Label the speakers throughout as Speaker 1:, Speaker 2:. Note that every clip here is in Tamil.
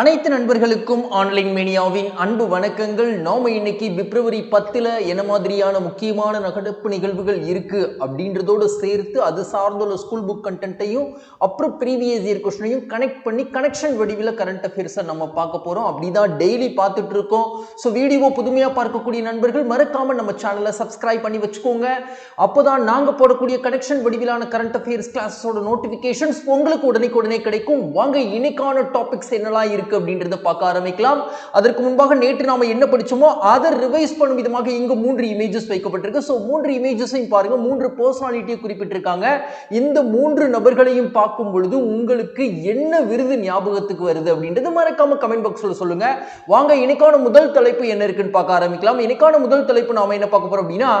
Speaker 1: அனைத்து நண்பர்களுக்கும் ஆன்லைன் மீடியாவின் அன்பு வணக்கங்கள். நாம இன்னைக்கு பிப்ரவரி பத்துல என்ன மாதிரியான முக்கியமான நகடப்பு நிகழ்வுகள் இருக்கு அப்படின்றதோடு சேர்த்து அது சார்ந்துள்ள ஸ்கூல் புக் கண்டென்ட்டையும் அப்புறம் ப்ரீவியஸ் இயர் கொஸ்டினையும் கனெக்ட் பண்ணி கனெக்ஷன் வடிவில் கரண்ட் அஃபேர்ஸை நம்ம பார்க்க போறோம். அப்படிதான் டெய்லி பார்த்துட்டு இருக்கோம். ஸோ வீடியோ புதுமையாக பார்க்கக்கூடிய நண்பர்கள் மறக்காம நம்ம சேனலை சப்ஸ்கிரைப் பண்ணி வச்சுக்கோங்க. அப்போதான் நாங்கள் போடக்கூடிய கனெக்ஷன் வடிவிலான கரண்ட் அஃபேர்ஸ் கிளாஸஸோட நோட்டிபிகேஷன்ஸ் உங்களுக்கு உடனே உடனே கிடைக்கும். வாங்க இன்னைக்கான டாபிக்ஸ் என்னெல்லாம் இருக்கு? அப்படின்றத பார்க்க ஆரம்பிக்கலாம். அதற்கு முன்பாக நேற்று நாம என்ன படிச்சோமோ அதை ரிவைஸ் பண்ணும் விதமாக இங்கு மூன்று இமேஜஸ் வைக்கப்பட்டிருக்கு. ஸோ மூன்று இமேஜஸையும் பாருங்க. மூன்று பர்சனாலிட்டியை குறிப்பிட்டிருக்காங்க. இந்த மூன்று நபர்களையும் பார்க்கும் பொழுது உங்களுக்கு என்ன விருது ஞாபகத்துக்கு வருது அப்படின்றது மறக்காம கமெண்ட் பாக்ஸ்ல சொல்லுங்க. வாங்க இன்னைக்கான முதல் தலைப்பு என்ன இருக்குன்னு பார்க்க ஆரம்பிக்கலாம். இன்னைக்கான முதல் தலைப்பு நாம என்ன பார்க்க போறோம் அப்படின்னா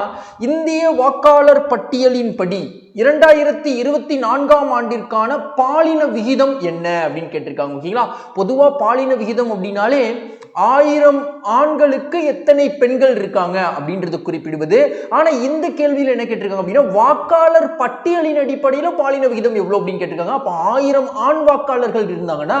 Speaker 1: இந்திய வாக்காளர் பட்டியலின் படி இரண்டாயிரத்தி இருபத்தி நான்காம் ஆண்டிற்கான பாலின விகிதம் என்ன அப்படின்னு கேட்டிருக்காங்க ஓகேங்களா? பொதுவா பாலின விகிதம் அப்படின்னாலே ஆயிரம் ஆண்களுக்கு எத்தனை பெண்கள் இருக்காங்க அப்படின்றது குறிப்பிடுவது. ஆனா இந்த கேள்வியில் என்ன கேட்டிருக்காங்க அப்படின்னா வாக்காளர் பட்டியலின் அடிப்படையில் பாலின விகிதம் எவ்வளோ அப்படின்னு கேட்டிருக்காங்க. அப்போ ஆயிரம் ஆண் வாக்காளர்கள் இருந்தாங்கன்னா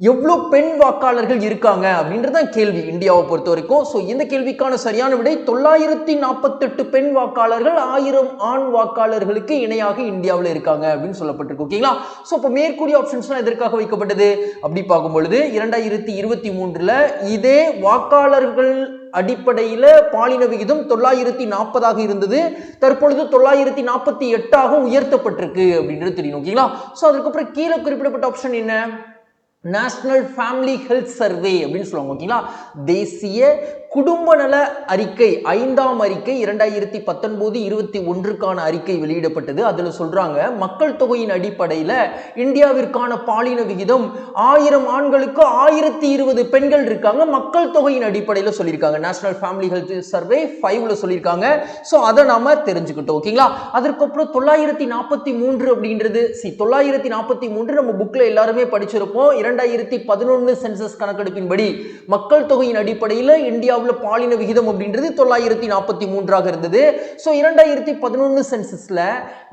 Speaker 1: எவ்வளோ பெண் வாக்காளர்கள் இருக்காங்க அப்படின்றது தான் கேள்வி இந்தியாவை பொறுத்த வரைக்கும். ஸோ இந்த கேள்விக்கான சரியான விடை தொள்ளாயிரத்தி நாற்பத்தெட்டு பெண் வாக்காளர்கள் ஆயிரம் ஆண் வாக்காளர்களுக்கு இணையாக இந்தியாவில் இருக்காங்க அப்படின்னு சொல்லப்பட்டிருக்கு. ஓகேங்களா ஸோ இப்போ மேற்கூறிய ஆப்ஷன்ஸ்லாம் எதற்காக வைக்கப்பட்டது? அப்படி பார்க்கும் பொழுது இரண்டாயிரத்தி இருபத்தி மூன்றில் இதே வாக்காளர்கள் அடிப்படையில் பாலின விகிதம் தொள்ளாயிரத்தி நாற்பதாக இருந்தது. தற்பொழுது தொள்ளாயிரத்தி நாற்பத்தி எட்டாக உயர்த்தப்பட்டிருக்கு அப்படின்றது தெரியும். ஓகேங்களா ஸோ அதுக்கப்புறம் கீழே குறிப்பிடப்பட்ட ஆப்ஷன் என்ன? நேஷனல் ஃபேமிலி ஹெல்த் சர்வே அப்படின்னு சொல்லுவாங்க ஓகேங்களா? தேசிய குடும்ப நல அறிக்கை ஐந்தாம் அறிக்கை இரண்டாயிரத்தி பத்தொன்பது இருபத்தி ஒன்றுக்கான அறிக்கை வெளியிடப்பட்டது. அதில் சொல்கிறாங்க மக்கள் தொகையின் அடிப்படையில் இந்தியாவிற்கான பாலின விகிதம் ஆயிரம் ஆண்களுக்கு ஆயிரத்தி இருபது பெண்கள் இருக்காங்க. மக்கள் தொகையின் அடிப்படையில் சொல்லியிருக்காங்க. நேஷனல் ஃபேமிலி ஹெல்த் சர்வே ஃபைவ்ல சொல்லியிருக்காங்க. ஸோ அதை நாம தெரிஞ்சுக்கிட்டோம் ஓகேங்களா? அதற்கப்புறம் தொள்ளாயிரத்தி நாற்பத்தி மூன்று அப்படின்றது. சி தொள்ளாயிரத்தி நாற்பத்தி மூன்று நம்ம புக்கில் எல்லாருமே படிச்சிருப்போம். இரண்டு இரண்டாயிரத்தி பதினொன்று சென்சஸ் கணக்கெடுப்பின்படி மக்கள் தொகையின் அடிப்படையில் இந்தியாவில் பாலின விகிதம் அப்படின்றது தொள்ளாயிரத்தி நாற்பத்தி மூன்றாக இருந்தது. ஸோ இரண்டாயிரத்தி பதினொன்று சென்சஸில்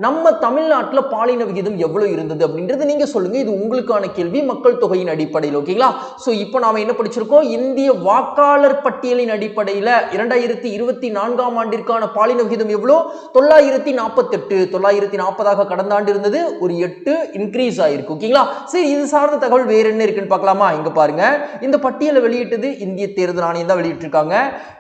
Speaker 1: நம்ம தமிழ்நாட்டில் பாலின விகிதம் எவ்வளோ இருந்தது அப்படின்றது நீங்கள் சொல்லுங்கள் இது உங்களுக்கான கேள்வி மக்கள் தொகையின் அடிப்படையில் ஓகேங்களா ஸோ இப்போ நாம் என்ன படிச்சிருக்கோம்? இந்திய வாக்காளர் பட்டியலின் அடிப்படையில் இரண்டாயிரத்தி இருபத்தி நான்காம் ஆண்டிற்கான பாலின விகிதம் எவ்வளோ? தொள்ளாயிரத்தி நாற்பத்தெட்டு. தொள்ளாயிரத்தி நாற்பதாக கடந்த ஆண்டு இருந்தது. ஒரு எட்டு இன்க்ரீஸ் ஆயிருக்கு ஓகேங்களா சரி இது சார்ந்த தகவல் வேறு என்ன இருக்குன்னு பார்க்கலாமா? இங்கே பாருங்க. இந்த பட்டியலை வெளியிட்டது இந்திய தேர்தல் ஆணையம் தான் வெளியிட்டிருக்காங்க.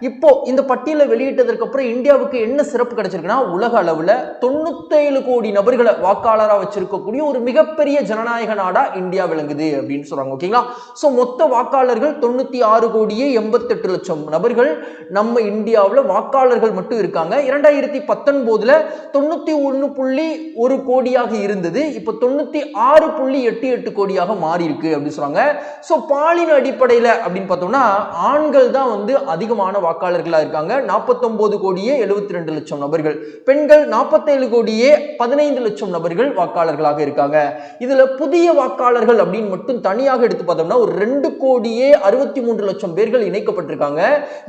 Speaker 1: இப்போ இந்த பட்டியலை வெளியிட்டதற்கு அப்புறம் இந்தியாவுக்கு என்ன சிறப்பு கிடைச்சிருக்குன்னா உலக அளவில் தொண்ணூத்தேழு கோடி நபர்களை வாக்காளராக வச்சிருக்கக்கூடிய ஒரு மிகப்பெரிய ஜனநாயக நாடா இந்தியா விளங்குது அப்படின்னு சொல்றாங்க ஓகேங்களா ஸோ மொத்த வாக்காளர்கள் தொண்ணூத்தி ஆறு கோடியே எண்பத்தெட்டு லட்சம் நபர்கள். நம்ம இந்தியாவில் வாக்காளர்கள் மட்டும் இருக்காங்க. இரண்டாயிரத்தி பத்தொன்பதுல தொண்ணூத்தி ஒன்று புள்ளி ஒரு கோடியாக இருந்தது. இப்போ தொண்ணூத்தி ஆறு புள்ளி எட்டு எட்டு கோடியாக மாறி இருக்கு அப்படின்னு சொல்றாங்க. ஸோ பாலின அடிப்படையில் அப்படின்னு பார்த்தோம்னா ஆண்கள் தான் வந்து அதிகமான வாக்காளர்களாக இருக்காங்க. நாற்பத்தொம்போது கோடியே எழுபத்தி ரெண்டு லட்சம் நபர்கள். பெண்கள் நாற்பத்தேழு கோடியே பதினைந்து லட்சம் நபர்கள் வாக்காளர்களாக இருக்காங்க. இதுல புதிய வாக்காளர்கள் அப்படின்னு மட்டும் தனியாக எடுத்து பார்த்தோம்னா ஒரு ரெண்டு கோடியே அறுபத்தி மூன்று லட்சம் பேர்கள் இணைக்கப்பட்டிருக்காங்க.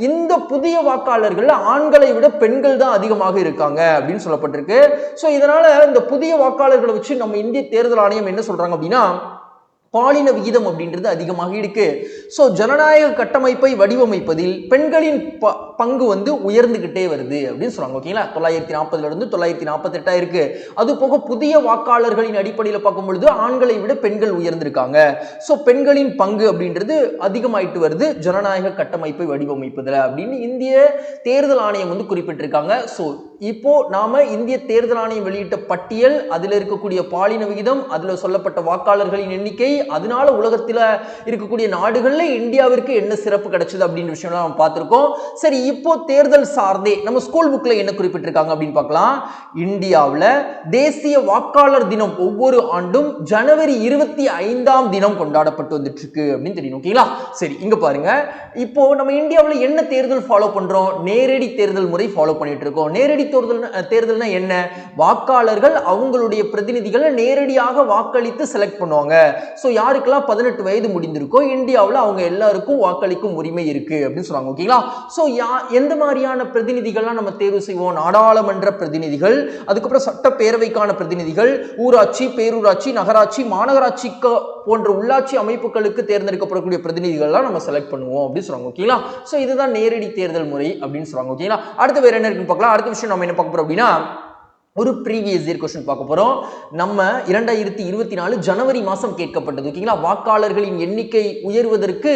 Speaker 1: இந்த புதிய வாக்காளர்கள் ஆண்களை விட பெண்கள் தான் அதிகமாக இருக்காங்க அப்படின்னு சொல்லப்பட்டிருக்கு. ஸோ இதனால இந்த புதிய வாக்காளர்களை வச்சு நம்ம இந்திய தேர்தல் ஆணையம் என்ன சொல்றாங்க அப்படின்னா பாலின விகிதம் அப்படின்றது அதிகமாக இருக்கு. ஸோ ஜனநாயக கட்டமைப்பை வடிவமைப்பதில் பெண்களின் ப பங்கு வந்து உயர்ந்துகிட்டே வருது அப்படின்னு சொல்றாங்க ஓகேங்களா தொள்ளாயிரத்தி நாற்பதுல இருந்து தொள்ளாயிரத்தி நாற்பத்தெட்டா இருக்கு. அது போக புதிய வாக்காளர்களின் அடிப்படையில் பார்க்கும் பொழுது ஆண்களை விட பெண்கள் உயர்ந்திருக்காங்க. ஸோ பெண்களின் பங்கு அப்படின்றது அதிகமாயிட்டு வருது ஜனநாயக கட்டமைப்பை வடிவமைப்பதில் அப்படின்னு இந்திய தேர்தல் ஆணையம் வந்து குறிப்பிட்டிருக்காங்க. ஸோ இப்போ நாம இந்திய தேர்தல் ஆணையம் வெளியிட்ட பட்டியல் அதுல இருக்கக்கூடிய பாலின விகிதம் அதுல சொல்லப்பட்ட வாக்காளர்களின் எண்ணிக்கை அதனால உலகத்துல இருக்கக்கூடிய நாடுகள்ல இந்தியாவிற்கு என்ன சிறப்பு கிடைச்சது அப்படின்ற விஷயம் நம்ம பார்த்துருக்கோம். சரி இப்போ தேர்தல் சார்ந்தே நம்ம ஸ்கூல் புக்ல என்ன குறிப்பிட்டிருக்காங்க அப்படின்னு பார்க்கலாம். இந்தியாவில் தேசிய வாக்காளர் தினம் ஒவ்வொரு ஆண்டும் ஜனவரி இருபத்தி ஐந்தாம் தினம் கொண்டாடப்பட்டு வந்துட்டு இருக்கு அப்படின்னு தெரியும் ஓகேங்களா? சரி இங்க பாருங்க. இப்போ நம்ம இந்தியாவில் என்ன தேர்தல் ஃபாலோ பண்றோம்? நேரடி தேர்தல் முறை ஃபாலோ பண்ணிட்டு இருக்கோம் நேரடி தேர்தல் தேர்தல்னா என்ன? வாக்காளர்கள் அவங்களுடைய பிரதிநிதிகளை நேரடியாக வாக்களித்து செலக்ட் பண்ணுவாங்க. ஸோ யாருக்கெல்லாம் பதினெட்டு வயது முடிந்திருக்கோ இந்தியாவில் அவங்க எல்லாருக்கும் வாக்களிக்கும் உரிமை இருக்கு அப்படின்னு சொல்லுவாங்க ஓகேங்களா? ஸோ யா எந்த மாதிரியான பிரதிநிதிகள்லாம் நம்ம தேர்வு செய்வோம்? நாடாளுமன்ற பிரதிநிதிகள் அதுக்கப்புறம் சட்டப்பேரவைக்கான பிரதிநிதிகள் ஊராட்சி பேரூராட்சி நகராட்சி மாநகராட்சிக்கு போன்ற உள்ளாட்சி அமைப்புகளுக்கு தேர்ந்தெடுக்கப்படக்கூடிய பிரதிநிதிகள்லாம் நம்ம செலக்ட் பண்ணுவோம் அப்படின்னு சொல்லுவாங்க ஓகேங்களா? ஸோ இதுதான் நேரடி தேர்தல் முறை அப்படின்னு சொல்லுவாங்க ஓகேங்களா? அடுத்து வேற என்ன இருக்குன்னு பார்க்கலாம். அடுத்த விஷயம் நம்ம என்ன பார்க்க போறோம் அப்படின்னா ஒரு ப்ரீவியஸ் இயர் கொஸ்டின் பார்க்க போறோம். நம்ம இரண்டாயிரத்தி இருபத்தி நாலு ஜனவரி மாதம் கேட்கப்பட்டது ஓகேங்களா வாக்காளர்களின் எண்ணிக்கை உயர்வதற்கு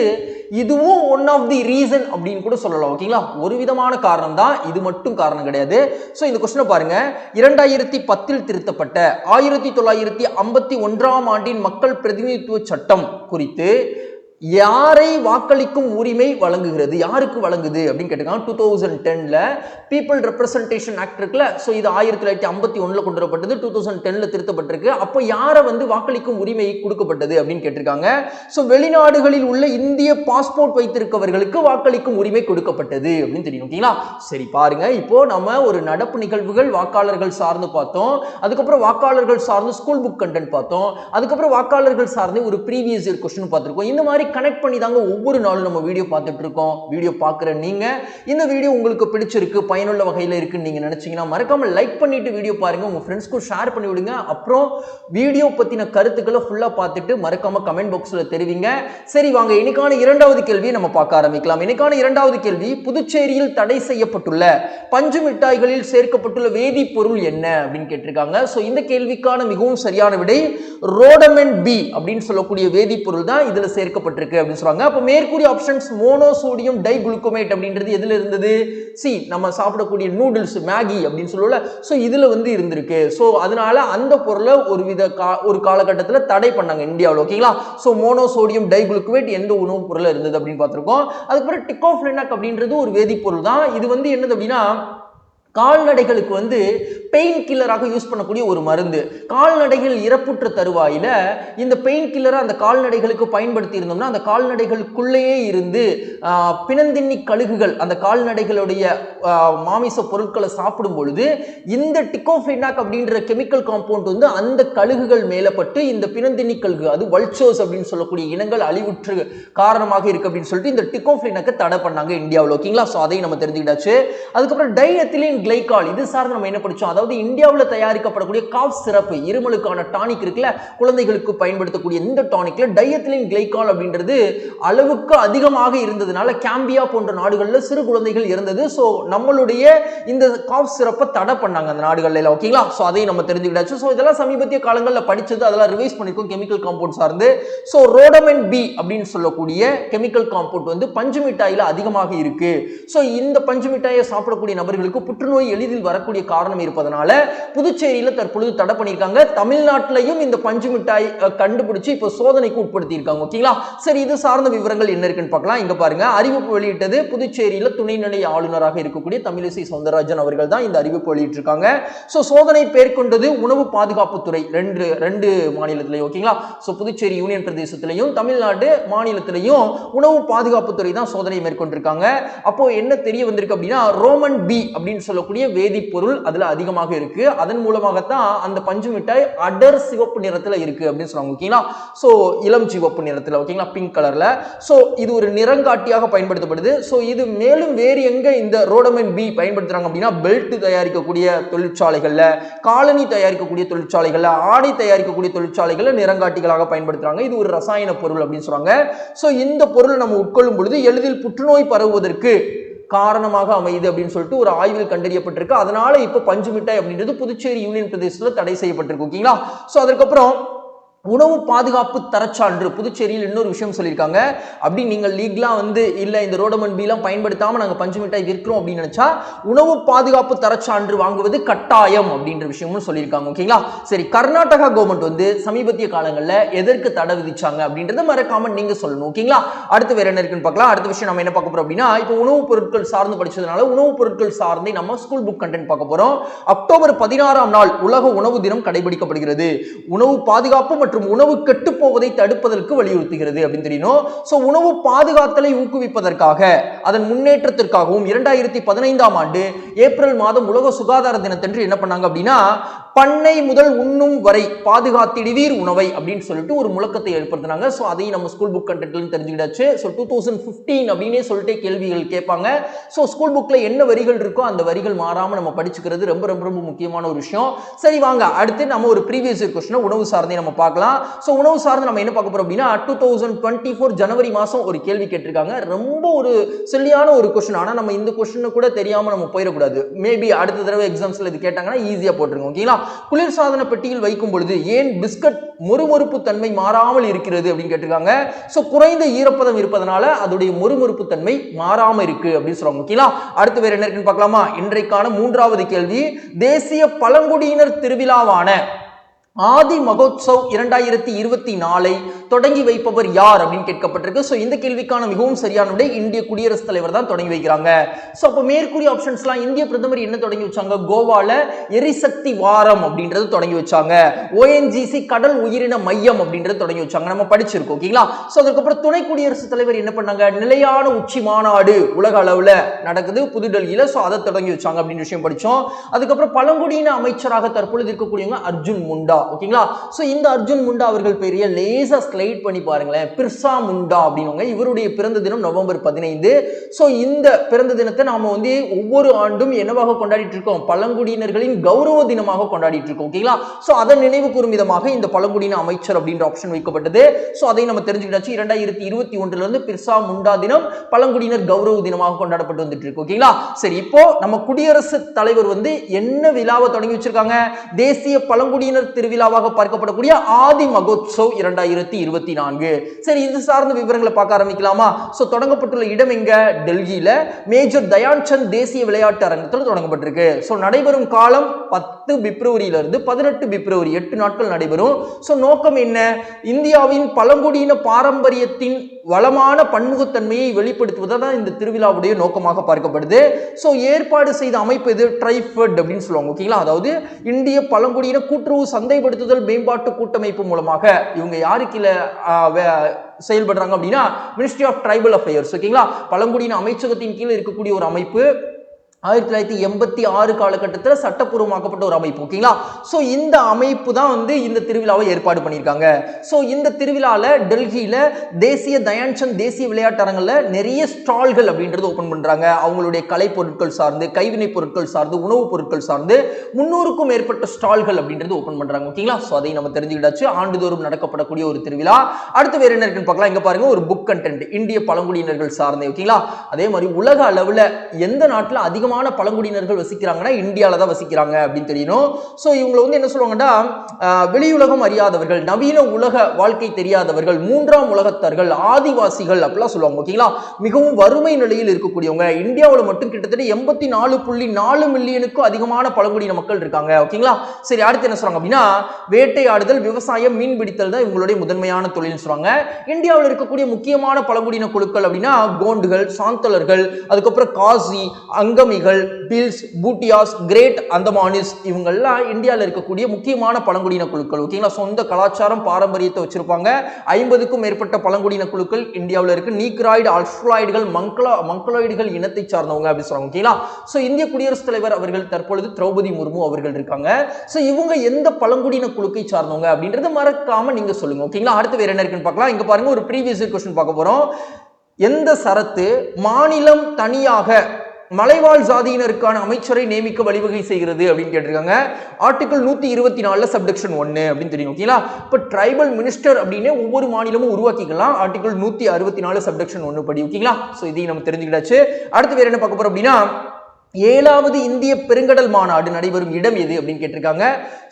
Speaker 1: இதுவும் ஒன் ஆஃப் தி ரீசன் அப்படின்னு கூட சொல்லலாம் ஓகேங்களா ஒரு விதமான காரணம் தான் இது மட்டும் காரணம் கிடையாது. ஸோ இந்த கொஸ்டினை பாருங்க. இரண்டாயிரத்தி பத்தில் திருத்தப்பட்ட ஆயிரத்தி தொள்ளாயிரத்தி ஐம்பத்தி ஒன்றாம் ஆண்டின் மக்கள் பிரதிநிதித்துவ சட்டம் குறித்து யாரை வாக்களிக்கும் உரிமை வழங்குகிறது? யாருக்கு வழங்குது? அப்படின்னு கேட்டிருக்காங்க. டூ தௌசண்ட் டென்ல பீப்புள் ரெப்ரசன்டேஷன் ஆக்ட் இருக்குல்ல? ஸோ இது ஆயிரத்தி தொள்ளாயிரத்தி ஐம்பத்தி ஒன்றில் கொண்டு வரப்பட்டது டூ தௌசண்ட் டென்ல திருத்தப்பட்டிருக்கு. அப்போ யாரை வந்து வாக்களிக்கும் உரிமை கொடுக்கப்பட்டது அப்படின்னு கேட்டிருக்காங்க. ஸோ வெளிநாடுகளில் உள்ள இந்திய பாஸ்போர்ட் வைத்திருக்கவர்களுக்கு வாக்களிக்கும் உரிமை கொடுக்கப்பட்டது அப்படின்னு தெரியும். ஓகேங்களா? சரி பாருங்க. இப்போ நம்ம ஒரு நடப்பு நிகழ்வுகள் வாக்காளர்கள் சார்ந்து பார்த்தோம். அதுக்கப்புறம் வாக்காளர்கள் சார்ந்து ஸ்கூல் புக் கண்டென்ட் பார்த்தோம். அதுக்கப்புறம் வாக்காளர்கள் சார்ந்து ஒரு ப்ரீவியஸ் இயர் கொஸ்டின் பார்த்துருக்கோம். இந்த மாதிரி கனெக்ட் பண்ணி தாங்க ஒவ்வொரு நாளும் நம்ம வீடியோ பார்த்துட்டு இருக்கோம் வீடியோ பார்க்குற நீங்க இந்த வீடியோ உங்களுக்கு பிடிச்சிருக்கு பயனுள்ள வகையில் இருக்குன்னு நீங்க நினைச்சீங்கன்னா மறக்காம லைக் பண்ணிட்டு வீடியோ பாருங்க. உங்க ஃப்ரெண்ட்ஸ்க்கும் ஷேர் பண்ணி விடுங்க. அப்புறம் வீடியோ பத்தின கருத்துக்களை ஃபுல்லா பார்த்துட்டு மறக்காம கமெண்ட் பாக்ஸ்ல தெரிவிங்க. சரி வாங்க. இன்னைக்கான இரண்டாவது கேள்வியை நம்ம பார்க்க ஆரம்பிக்கலாம். இன்னைக்கான இரண்டாவது கேள்வி புதுச்சேரியில் தடை செய்யப்பட்டுள்ள பஞ்சு மிட்டாய்களில் சேர்க்கப்பட்டுள்ள வேதிப்பொருள் என்ன அப்படின்னு கேட்டிருக்காங்க. ஸோ இந்த கேள்விக்கான மிகவும் சரியான விடை ரோடமென் பி அப்படின்னு சொல்லக்கூடிய வேதிப்பொருள் தான் இதுல கொடுக்கப்பட்டிருக்கு அப்படின்னு சொல்றாங்க அப்போ மேற்கூறிய ஆப்ஷன்ஸ் மோனோசோடியம் டை குளுக்கோமேட் அப்படின்றது எதுல இருந்தது? சி நம்ம சாப்பிடக்கூடிய நூடுல்ஸ் மேகி அப்படின்னு சொல்லுவோம்ல. ஸோ இதுல வந்து இருந்திருக்கு. ஸோ அதனால அந்த பொருளை ஒரு வித கா ஒரு காலகட்டத்தில் தடை பண்ணாங்க இந்தியாவில் ஓகேங்களா ஸோ மோனோசோடியம் டை குளுக்கோமேட் எந்த உணவுப் பொருளில் இருந்தது அப்படின்னு பார்த்துருக்கோம். அதுக்கப்புறம் டிகோஃப்ளினாக் அப்படின்றது ஒரு வேதிப்பொருள் தான். இது வந்து என்னது அப்படின்னா கால்நடைகளுக்கு வந்து பெயின் கில்லராக யூஸ் பண்ணக்கூடிய ஒரு மருந்து. கால்நடைகள் இறப்புற்ற தருவாயில் இந்த பெயின் கில்லரை அந்த கால்நடைகளுக்கு பயன்படுத்தி இருந்தோம்னா அந்த கால்நடைகளுக்குள்ளேயே இருந்து பிணந்தின்னி கழுகுகள் அந்த கால்நடைகளுடைய மாமிச பொருட்களை சாப்பிடும் பொழுது இந்த டிகோஃபினாக் அப்படின்ற கெமிக்கல் காம்பவுண்ட் வந்து அந்த கழுகுகள் மேலப்பட்டு இந்த பிணந்தின்னி கழுகு அது வல்ச்சோஸ் அப்படின்னு சொல்லக்கூடிய இனங்கள் அழிவுற்று காரணமாக இருக்கு அப்படின்னு சொல்லிட்டு இந்த டிகோஃபினாக்கை தடை பண்ணாங்க இந்தியாவில். ஓகேங்களா? ஸோ அதையும் நம்ம தெரிஞ்சுக்கிட்டாச்சு. அதுக்கப்புறம் டைஎத்திலின் கிளைகால் இது சார்ந்து நம்ம என்ன படித்தோம் அதாவது இந்தியாவில் தயாரிக்கப்படக்கூடிய காஃப் சிறப்பு இருமலுக்கான டானிக் இருக்குல்ல குழந்தைகளுக்கு பயன்படுத்தக்கூடிய இந்த டானிக்ல டையத்திலின் கிளைகால் அப்படின்றது அளவுக்கு அதிகமாக இருந்ததுனால கேம்பியா போன்ற நாடுகளில் சிறு குழந்தைகள் இருந்தது. ஸோ நம்மளுடைய இந்த காஃப் சிறப்பை தடை பண்ணாங்க அந்த நாடுகளில் ஓகேங்களா ஸோ அதையும் நம்ம தெரிஞ்சுக்கிட்டாச்சு. ஸோ இதெல்லாம் சமீபத்திய காலங்களில் படிச்சது அதெல்லாம் ரிவைஸ் பண்ணிருக்கோம் கெமிக்கல் காம்பவுண்ட் சார்ந்து. ஸோ ரோடமென் பி அப்படின்னு சொல்லக்கூடிய கெமிக்கல் காம்பவுண்ட் வந்து பஞ்சு மிட்டாயில் அதிகமாக இருக்கு. ஸோ இந்த பஞ்சு மிட்டாயை சாப்பிடக்கூடிய நபர்களுக்கு புற்றுநோய் புற்றுநோய் எளிதில் வரக்கூடிய காரணம் இருப்பதனால புதுச்சேரியில தற்பொழுது தடை பண்ணியிருக்காங்க. தமிழ்நாட்டிலையும் இந்த பஞ்சு மிட்டாய் கண்டுபிடிச்சு இப்போ சோதனைக்கு உட்படுத்தியிருக்காங்க. ஓகேங்களா? சரி இது சார்ந்த விவரங்கள் என்ன இருக்குன்னு பார்க்கலாம். இங்க பாருங்க அறிவிப்பு வெளியிட்டது புதுச்சேரியில துணைநிலை ஆளுநராக இருக்கக்கூடிய தமிழிசை சவுந்தரராஜன் அவர்கள் தான் இந்த அறிவிப்பு வெளியிட்டிருக்காங்க. ஸோ சோதனை பேர்கொண்டது உணவு பாதுகாப்புத்துறை ரெண்டு ரெண்டு மாநிலத்திலையும் ஓகேங்களா? ஸோ புதுச்சேரி யூனியன் பிரதேசத்திலையும் தமிழ்நாடு மாநிலத்திலையும் உணவு பாதுகாப்புத்துறை தான் சோதனை மேற்கொண்டிருக்காங்க. அப்போ என்ன தெரிய வந்திருக்கு அப்படின்னா ரோமன் பி அப்படின்னு சொல்ல சொல்லக்கூடிய வேதிப்பொருள் அதுல அதிகமாக இருக்கு. அதன் மூலமாகத்தான் அந்த பஞ்சு மிட்டாய் அடர் சிவப்பு நிறத்துல இருக்கு அப்படின்னு சொல்லுவாங்க ஓகேங்களா? ஸோ இளம் சிவப்பு நிறத்துல ஓகேங்களா? பிங்க் கலர்ல ஸோ இது ஒரு நிறங்காட்டியாக பயன்படுத்தப்படுது. ஸோ இது மேலும் வேறு எங்க இந்த ரோடமென் பி பயன்படுத்துறாங்க அப்படின்னா பெல்ட் தயாரிக்கக்கூடிய தொழிற்சாலைகள்ல காலனி தயாரிக்கக்கூடிய தொழிற்சாலைகள்ல ஆடை தயாரிக்கக்கூடிய தொழிற்சாலைகள்ல நிறங்காட்டிகளாக பயன்படுத்துறாங்க. இது ஒரு ரசாயன பொருள் அப்படின்னு சொல்றாங்க. ஸோ இந்த பொருளை நம்ம உட்கொள்ளும் பொழுது எளிதில் புற்றுநோய் பரவுவதற்கு காரணமாக அமையுது அப்படின்னு சொல்லிட்டு ஒரு ஆய்வில் கண்டறியப்பட்டிருக்கு. அதனால இப்போ பஞ்சு மிட்டாய் அப்படின்றது புதுச்சேரி யூனியன் பிரதேசத்தில் தடை செய்யப்பட்டிருக்கு. ஓகேங்களா? ஸோ அதுக்கப்புறம் உணவு பாதுகாப்பு தரச்சான்று புதுச்சேரியில் இன்னொரு விஷயம் சொல்லியிருக்காங்க. அப்படி நீங்கள் லீக்லாம் வந்து இல்லை இந்த ரோடமன் பிலாம் பயன்படுத்தாமல் நாங்கள் பஞ்சு மிட்டாய் விற்கிறோம் அப்படின்னு நினச்சா உணவு பாதுகாப்பு தரச்சான்று வாங்குவது கட்டாயம் அப்படின்ற விஷயமும் சொல்லியிருக்காங்க ஓகேங்களா சரி கர்நாடகா கவர்மெண்ட் வந்து சமீபத்திய காலங்களில் எதற்கு தடை விதிச்சாங்க அப்படின்றத மறக்காம நீங்கள் சொல்லணும் ஓகேங்களா அடுத்து வேற என்ன இருக்குன்னு பார்க்கலாம். அடுத்த விஷயம் நம்ம என்ன பார்க்க போறோம் அப்படின்னா இப்போ உணவுப் பொருட்கள் சார்ந்து படிச்சதுனால உணவுப் பொருட்கள் சார்ந்தே நம்ம ஸ்கூல் புக் கண்டென்ட் பார்க்க போகிறோம் அக்டோபர் பதினாறாம் நாள் உலக உணவு தினம் கடைபிடிக்கப்படுகிறது. உணவு பாதுகாப்பு மற்றும் மற்றும் உணவு கெட்டுப்போவதை தடுப்பதற்கு வலியுறுத்துகிறது அப்படின்னு தெரியணும் ஸோ உணவு பாதுகாத்தலை ஊக்குவிப்பதற்காக அதன் முன்னேற்றத்திற்காகவும் இரண்டாயிரத்தி பதினைந்தாம் ஆண்டு ஏப்ரல் மாதம் உலக சுகாதார தினத்தன்று என்ன பண்ணாங்க அப்படின்னா பண்ணை முதல் உண்ணும் வரை பாதுகாத்திடுவீர் உணவை அப்படின்னு சொல்லிட்டு ஒரு முழக்கத்தை ஏற்படுத்தினாங்க. ஸோ அதையும் நம்ம ஸ்கூல் புக் கண்டென்ட்லேருந்து தெரிஞ்சுக்கிடாச்சு ஸோ டூ தௌசண்ட் ஃபிஃப்டீன் அப்படின்னே சொல்லிட்டு கேள்விகள் கேட்பாங்க. ஸோ ஸ்கூல் புக்கில் என்ன வரிகள் இருக்கோ அந்த வரிகள் மாறாமல் நம்ம படிச்சுக்கிறது ரொம்ப ரொம்ப ரொம்ப முக்கியமான ஒரு விஷயம். சரி வாங்க. அடுத்து நம்ம ஒரு ப்ரீவியஸ் கொஸ்டினை உணவு சார்ந்தே நம்ம பார்க்கலாம். ஸோ உணவு சார்ந்து நம்ம என்ன பார்க்க போகிறோம் அப்படின்னா டூ தௌசண்ட் டுவெண்ட்டி ஃபோர் ஜனவரி மாதம் ஒரு கேள்வி கேட்டிருக்காங்க. ரொம்ப ஒரு சில்லியான ஒரு கொஸ்டின் ஆனால் நம்ம இந்த கொஸ்டினை கூட தெரியாமல் நம்ம போயிடக்கூடாது. மேபி அடுத்த தடவை எக்ஸாம்ஸில் இது கேட்டாங்கன்னா ஈஸியாக போட்டுருங்க. ஓகேங்களா குளிர்சாதன பெட்டியில் வைக்கும் பொழுது ஏன் பிஸ்கட் மொறுமொறுப்பு தன்மை மாறாமல் இருக்கிறது அப்படின்னு கேட்டிருக்காங்க. ஸோ குறைந்த ஈரப்பதம் இருப்பதனால அதோடைய மொறுமொறுப்பு தன்மை மாறாமல் இருக்கு அப்படின்னு சொல்லுவாங்க ஓகேங்களா? அடுத்து வேற என்ன இருக்குன்னு பார்க்கலாமா? இன்றைக்கான மூன்றாவது கேள்வி. தேசிய பழங்குடியினர் திருவிழாவான ஆதி மகோத்சவ் இரண்டாயிரத்தி இருபத்தி நாலை தொடங்கி வைப்பவர் யார் அப்படின்னு கேட்கப்பட்டிருக்கு. ஸோ இந்த கேள்விக்கான மிகவும் சரியான விட இந்திய குடியரசுத் தலைவர் தான் தொடங்கி வைக்கிறாங்க. ஸோ அப்போ மேற்கூறிய ஆப்ஷன்ஸ்லாம் இந்திய பிரதமர் என்ன தொடங்கி வச்சாங்க? கோவால எரிசக்தி வாரம் அப்படின்றது தொடங்கி வச்சாங்க. ஓஎன்ஜிசி கடல் உயிரின மையம் அப்படின்றது தொடங்கி வச்சாங்க. நம்ம படிச்சிருக்கோம் ஓகேங்களா? ஸோ அதுக்கப்புறம் துணை குடியரசுத் தலைவர் என்ன பண்ணாங்க? நிலையான உச்சி மாநாடு உலக அளவில் நடக்குது புதுடெல்லியில். ஸோ அதை தொடங்கி வச்சாங்க அப்படின்னு விஷயம் படித்தோம் அதுக்கப்புறம் பழங்குடியின அமைச்சராக தற்பொழுது இருக்கக்கூடியவங்க அர்ஜுன் முண்டா ஓகேங்களா? ஸோ இந்த அர்ஜுன் முண்டா அவர்கள் பெரிய லேசஸ்ட் ஸ்லைட் பண்ணி பாருங்களேன். பிர்சா முண்டா அப்படின்னுவாங்க இவருடைய பிறந்த தினம் நவம்பர் பதினைந்து. ஸோ இந்த பிறந்த தினத்தை நாம வந்து ஒவ்வொரு ஆண்டும் என்னவாக கொண்டாடிட்டு இருக்கோம்? பழங்குடியினர்களின் கௌரவ தினமாக கொண்டாடிட்டு இருக்கோம் ஓகேங்களா ஸோ அதை நினைவு கூறும் விதமாக இந்த பழங்குடியின அமைச்சர் அப்படின்ற ஆப்ஷன் வைக்கப்பட்டது. ஸோ அதை நம்ம தெரிஞ்சுக்கிட்டாச்சு. இரண்டாயிரத்தி இருபத்தி ஒன்றுல இருந்து பிர்சா முண்டா தினம் பழங்குடியினர் கௌரவ தினமாக கொண்டாடப்பட்டு வந்துட்டு இருக்கு ஓகேங்களா சரி இப்போ நம்ம குடியரசு தலைவர் வந்து என்ன விழாவை தொடங்கி வச்சிருக்காங்க? தேசிய பழங்குடியினர் திருவிழாவாக பார்க்கப்படக்கூடிய ஆதி மகோத்சவ் இரண்டாயிரத்தி இருபத்தி நான்கு. சரி இது சார்ந்த விவரங்களை பார்க்க ஆரம்பிக்கலாமா? ஸோ தொடங்கப்பட்டுள்ள இடம் எங்க? டெல்லியில. மேஜர் தயான் சந்த் தேசிய விளையாட்டு அரங்கத்தில் தொடங்கப்பட்டிருக்கு. ஸோ நடைபெறும் காலம் பத்து பிப்ரவரியில இருந்து பதினெட்டு பிப்ரவரி எட்டு நாட்கள் நடைபெறும். ஸோ நோக்கம் என்ன? இந்தியாவின் பழங்குடியின பாரம்பரியத்தின் வளமான பன்முகத்தன்மையை வெளிப்படுத்துவதை தான் இந்த திருவிழாவுடைய நோக்கமாக பார்க்கப்படுது. ஸோ ஏற்பாடு செய்த அமைப்பு இது ட்ரைஃபட் அப்படின்னு சொல்லுவாங்க ஓகேங்களா அதாவது இந்திய பழங்குடியின கூட்டுறவு சந்தைப்படுத்துதல் மேம்பாட்டு கூட்டமைப்பு மூலமாக இவங்க யாரு கீழே வே- செயல்படுறாங்க அப்படின்னா மினிஸ்ட்ரி ஆஃப் ட்ரைபல் அஃபேர்ஸ் ஓகேங்களா பழங்குடியின அமைச்சகத்தின் கீழே இருக்கக்கூடிய ஒரு அமைப்பு ஆயிரத்தி தொள்ளாயிரத்தி எண்பத்தி ஆறு காலகட்டத்தில் சட்டப்பூர்வமாக்கப்பட்ட ஒரு அமைப்பு ஓகேங்களா? ஸோ இந்த அமைப்பு தான் வந்து இந்த திருவிழாவை ஏற்பாடு பண்ணியிருக்காங்க. ஸோ இந்த திருவிழாவில் டெல்லியில் தேசிய தயான்சந்த் தேசிய விளையாட்டரங்கில் நிறைய ஸ்டால்கள் அப்படின்றது ஓப்பன் பண்ணுறாங்க அவங்களுடைய கலை பொருட்கள் சார்ந்து கைவினை பொருட்கள் சார்ந்து உணவுப் பொருட்கள் சார்ந்து முன்னூறுக்கும் மேற்பட்ட ஸ்டால்கள் அப்படின்றது ஓப்பன் பண்ணுறாங்க ஓகேங்களா? ஸோ அதை நம்ம தெரிஞ்சுக்கிட்டாச்சு. ஆண்டுதோறும் நடக்கப்படக்கூடிய ஒரு திருவிழா. அடுத்து வேறு என்ன இருக்குன்னு பார்க்கலாம். இங்கே பாருங்க ஒரு புக் கண்டென்ட் இந்திய பழங்குடியினர்கள் சார்ந்து ஓகேங்களா? அதே மாதிரி உலக அளவில் எந்த நாட்டில் அதிகமாக அதிகமான பழங்குடியினர்கள் வசிக்கிறாங்கன்னா இந்தியாவில் தான் வசிக்கிறாங்க அப்படின்னு தெரியணும். ஸோ இவங்களை வந்து என்ன சொல்லுவாங்கன்னா வெளியுலகம் அறியாதவர்கள் நவீன உலக வாழ்க்கை தெரியாதவர்கள் மூன்றாம் உலகத்தர்கள் ஆதிவாசிகள் அப்படிலாம் சொல்லுவாங்க ஓகேங்களா? மிகவும் வறுமை நிலையில் இருக்கக்கூடியவங்க. இந்தியாவில் மட்டும் கிட்டத்தட்ட எண்பத்தி நாலு புள்ளி நாலு மில்லியனுக்கும் அதிகமான பழங்குடியின மக்கள் இருக்காங்க ஓகேங்களா? சரி அடுத்து என்ன சொல்றாங்க அப்படின்னா வேட்டையாடுதல் விவசாயம் மீன் பிடித்தல் தான் இவங்களுடைய முதன்மையான தொழில்னு சொல்றாங்க. இந்தியாவில் இருக்கக்கூடிய முக்கியமான பழங்குடியின குழுக்கள் அப்படின்னா கோண்டுகள் சாந்தலர்கள் அதுக்கப்புறம் காசி அங்கமிகள் பில்ஸ் பூட்டியாஸ் கிரேட் அந்தமானிஸ் இவங்கெல்லாம் இந்தியாவில் இருக்கக்கூடிய முக்கியமான பழங்குடியின குழுக்கள் ஓகேங்களா சொந்த கலாச்சாரம் பாரம்பரியத்தை வச்சிருப்பாங்க. ஐம்பதுக்கும் மேற்பட்ட பழங்குடியின குழுக்கள் இந்தியாவில் இருக்கு. நீக்ராய்டு அல்ஃப்ராய்டுகள் மங்களா மங்களோய்டுகள் இனத்தை சார்ந்தவங்க அப்படின்னு சொல்றாங்க ஓகேங்களா ஸோ இந்திய குடியரசுத் தலைவர் அவர்கள் தற்பொழுது திரௌபதி முர்மு அவர்கள் இருக்காங்க. ஸோ இவங்க எந்த பழங்குடியின குழுக்கை சார்ந்தவங்க அப்படின்றத மறக்காம நீங்க சொல்லுங்க ஓகேங்களா அடுத்து வேற என்ன இருக்குன்னு பார்க்கலாம். இங்க பாருங்க ஒரு ப்ரீவியஸ் கொஸ்டின் பார்க்க போறோம். எந்த சரத்து மாநிலம் தனியாக மலைவாழ் சாதியினருக்கான அமைச்சரை நியமிக்க வழிவகை செய்கிறது அப்படின்னு கேட்டிருக்காங்க. ஆர்டிகல் நூத்தி இருபத்தி நாலுல சப்டெக்ஷன் ஒன்னு அப்படின்னு தெரியும். ஓகேங்களா? இப்போ ட்ரைபல் மினிஸ்டர் அப்படின்னு ஒவ்வொரு மாநிலமும் உருவாக்கிக்கலாம். ஆர்டிகல் நூத்தி அறுபத்தி நாலு சப்டெக்ஷன் ஒன்னு படி. ஓகேங்களா? ஸோ இதையும் நம்ம தெரிஞ்சுக்கிட்டாச்சு. அடுத்து வேற என்ன பார்க்க போறோம் அப்படின்னா ஏழாவது இந்திய பெருங்கடல் மாநாடு நடைபெறும் இடம் எது அப்படின்னு கேட்டிருக்காங்க.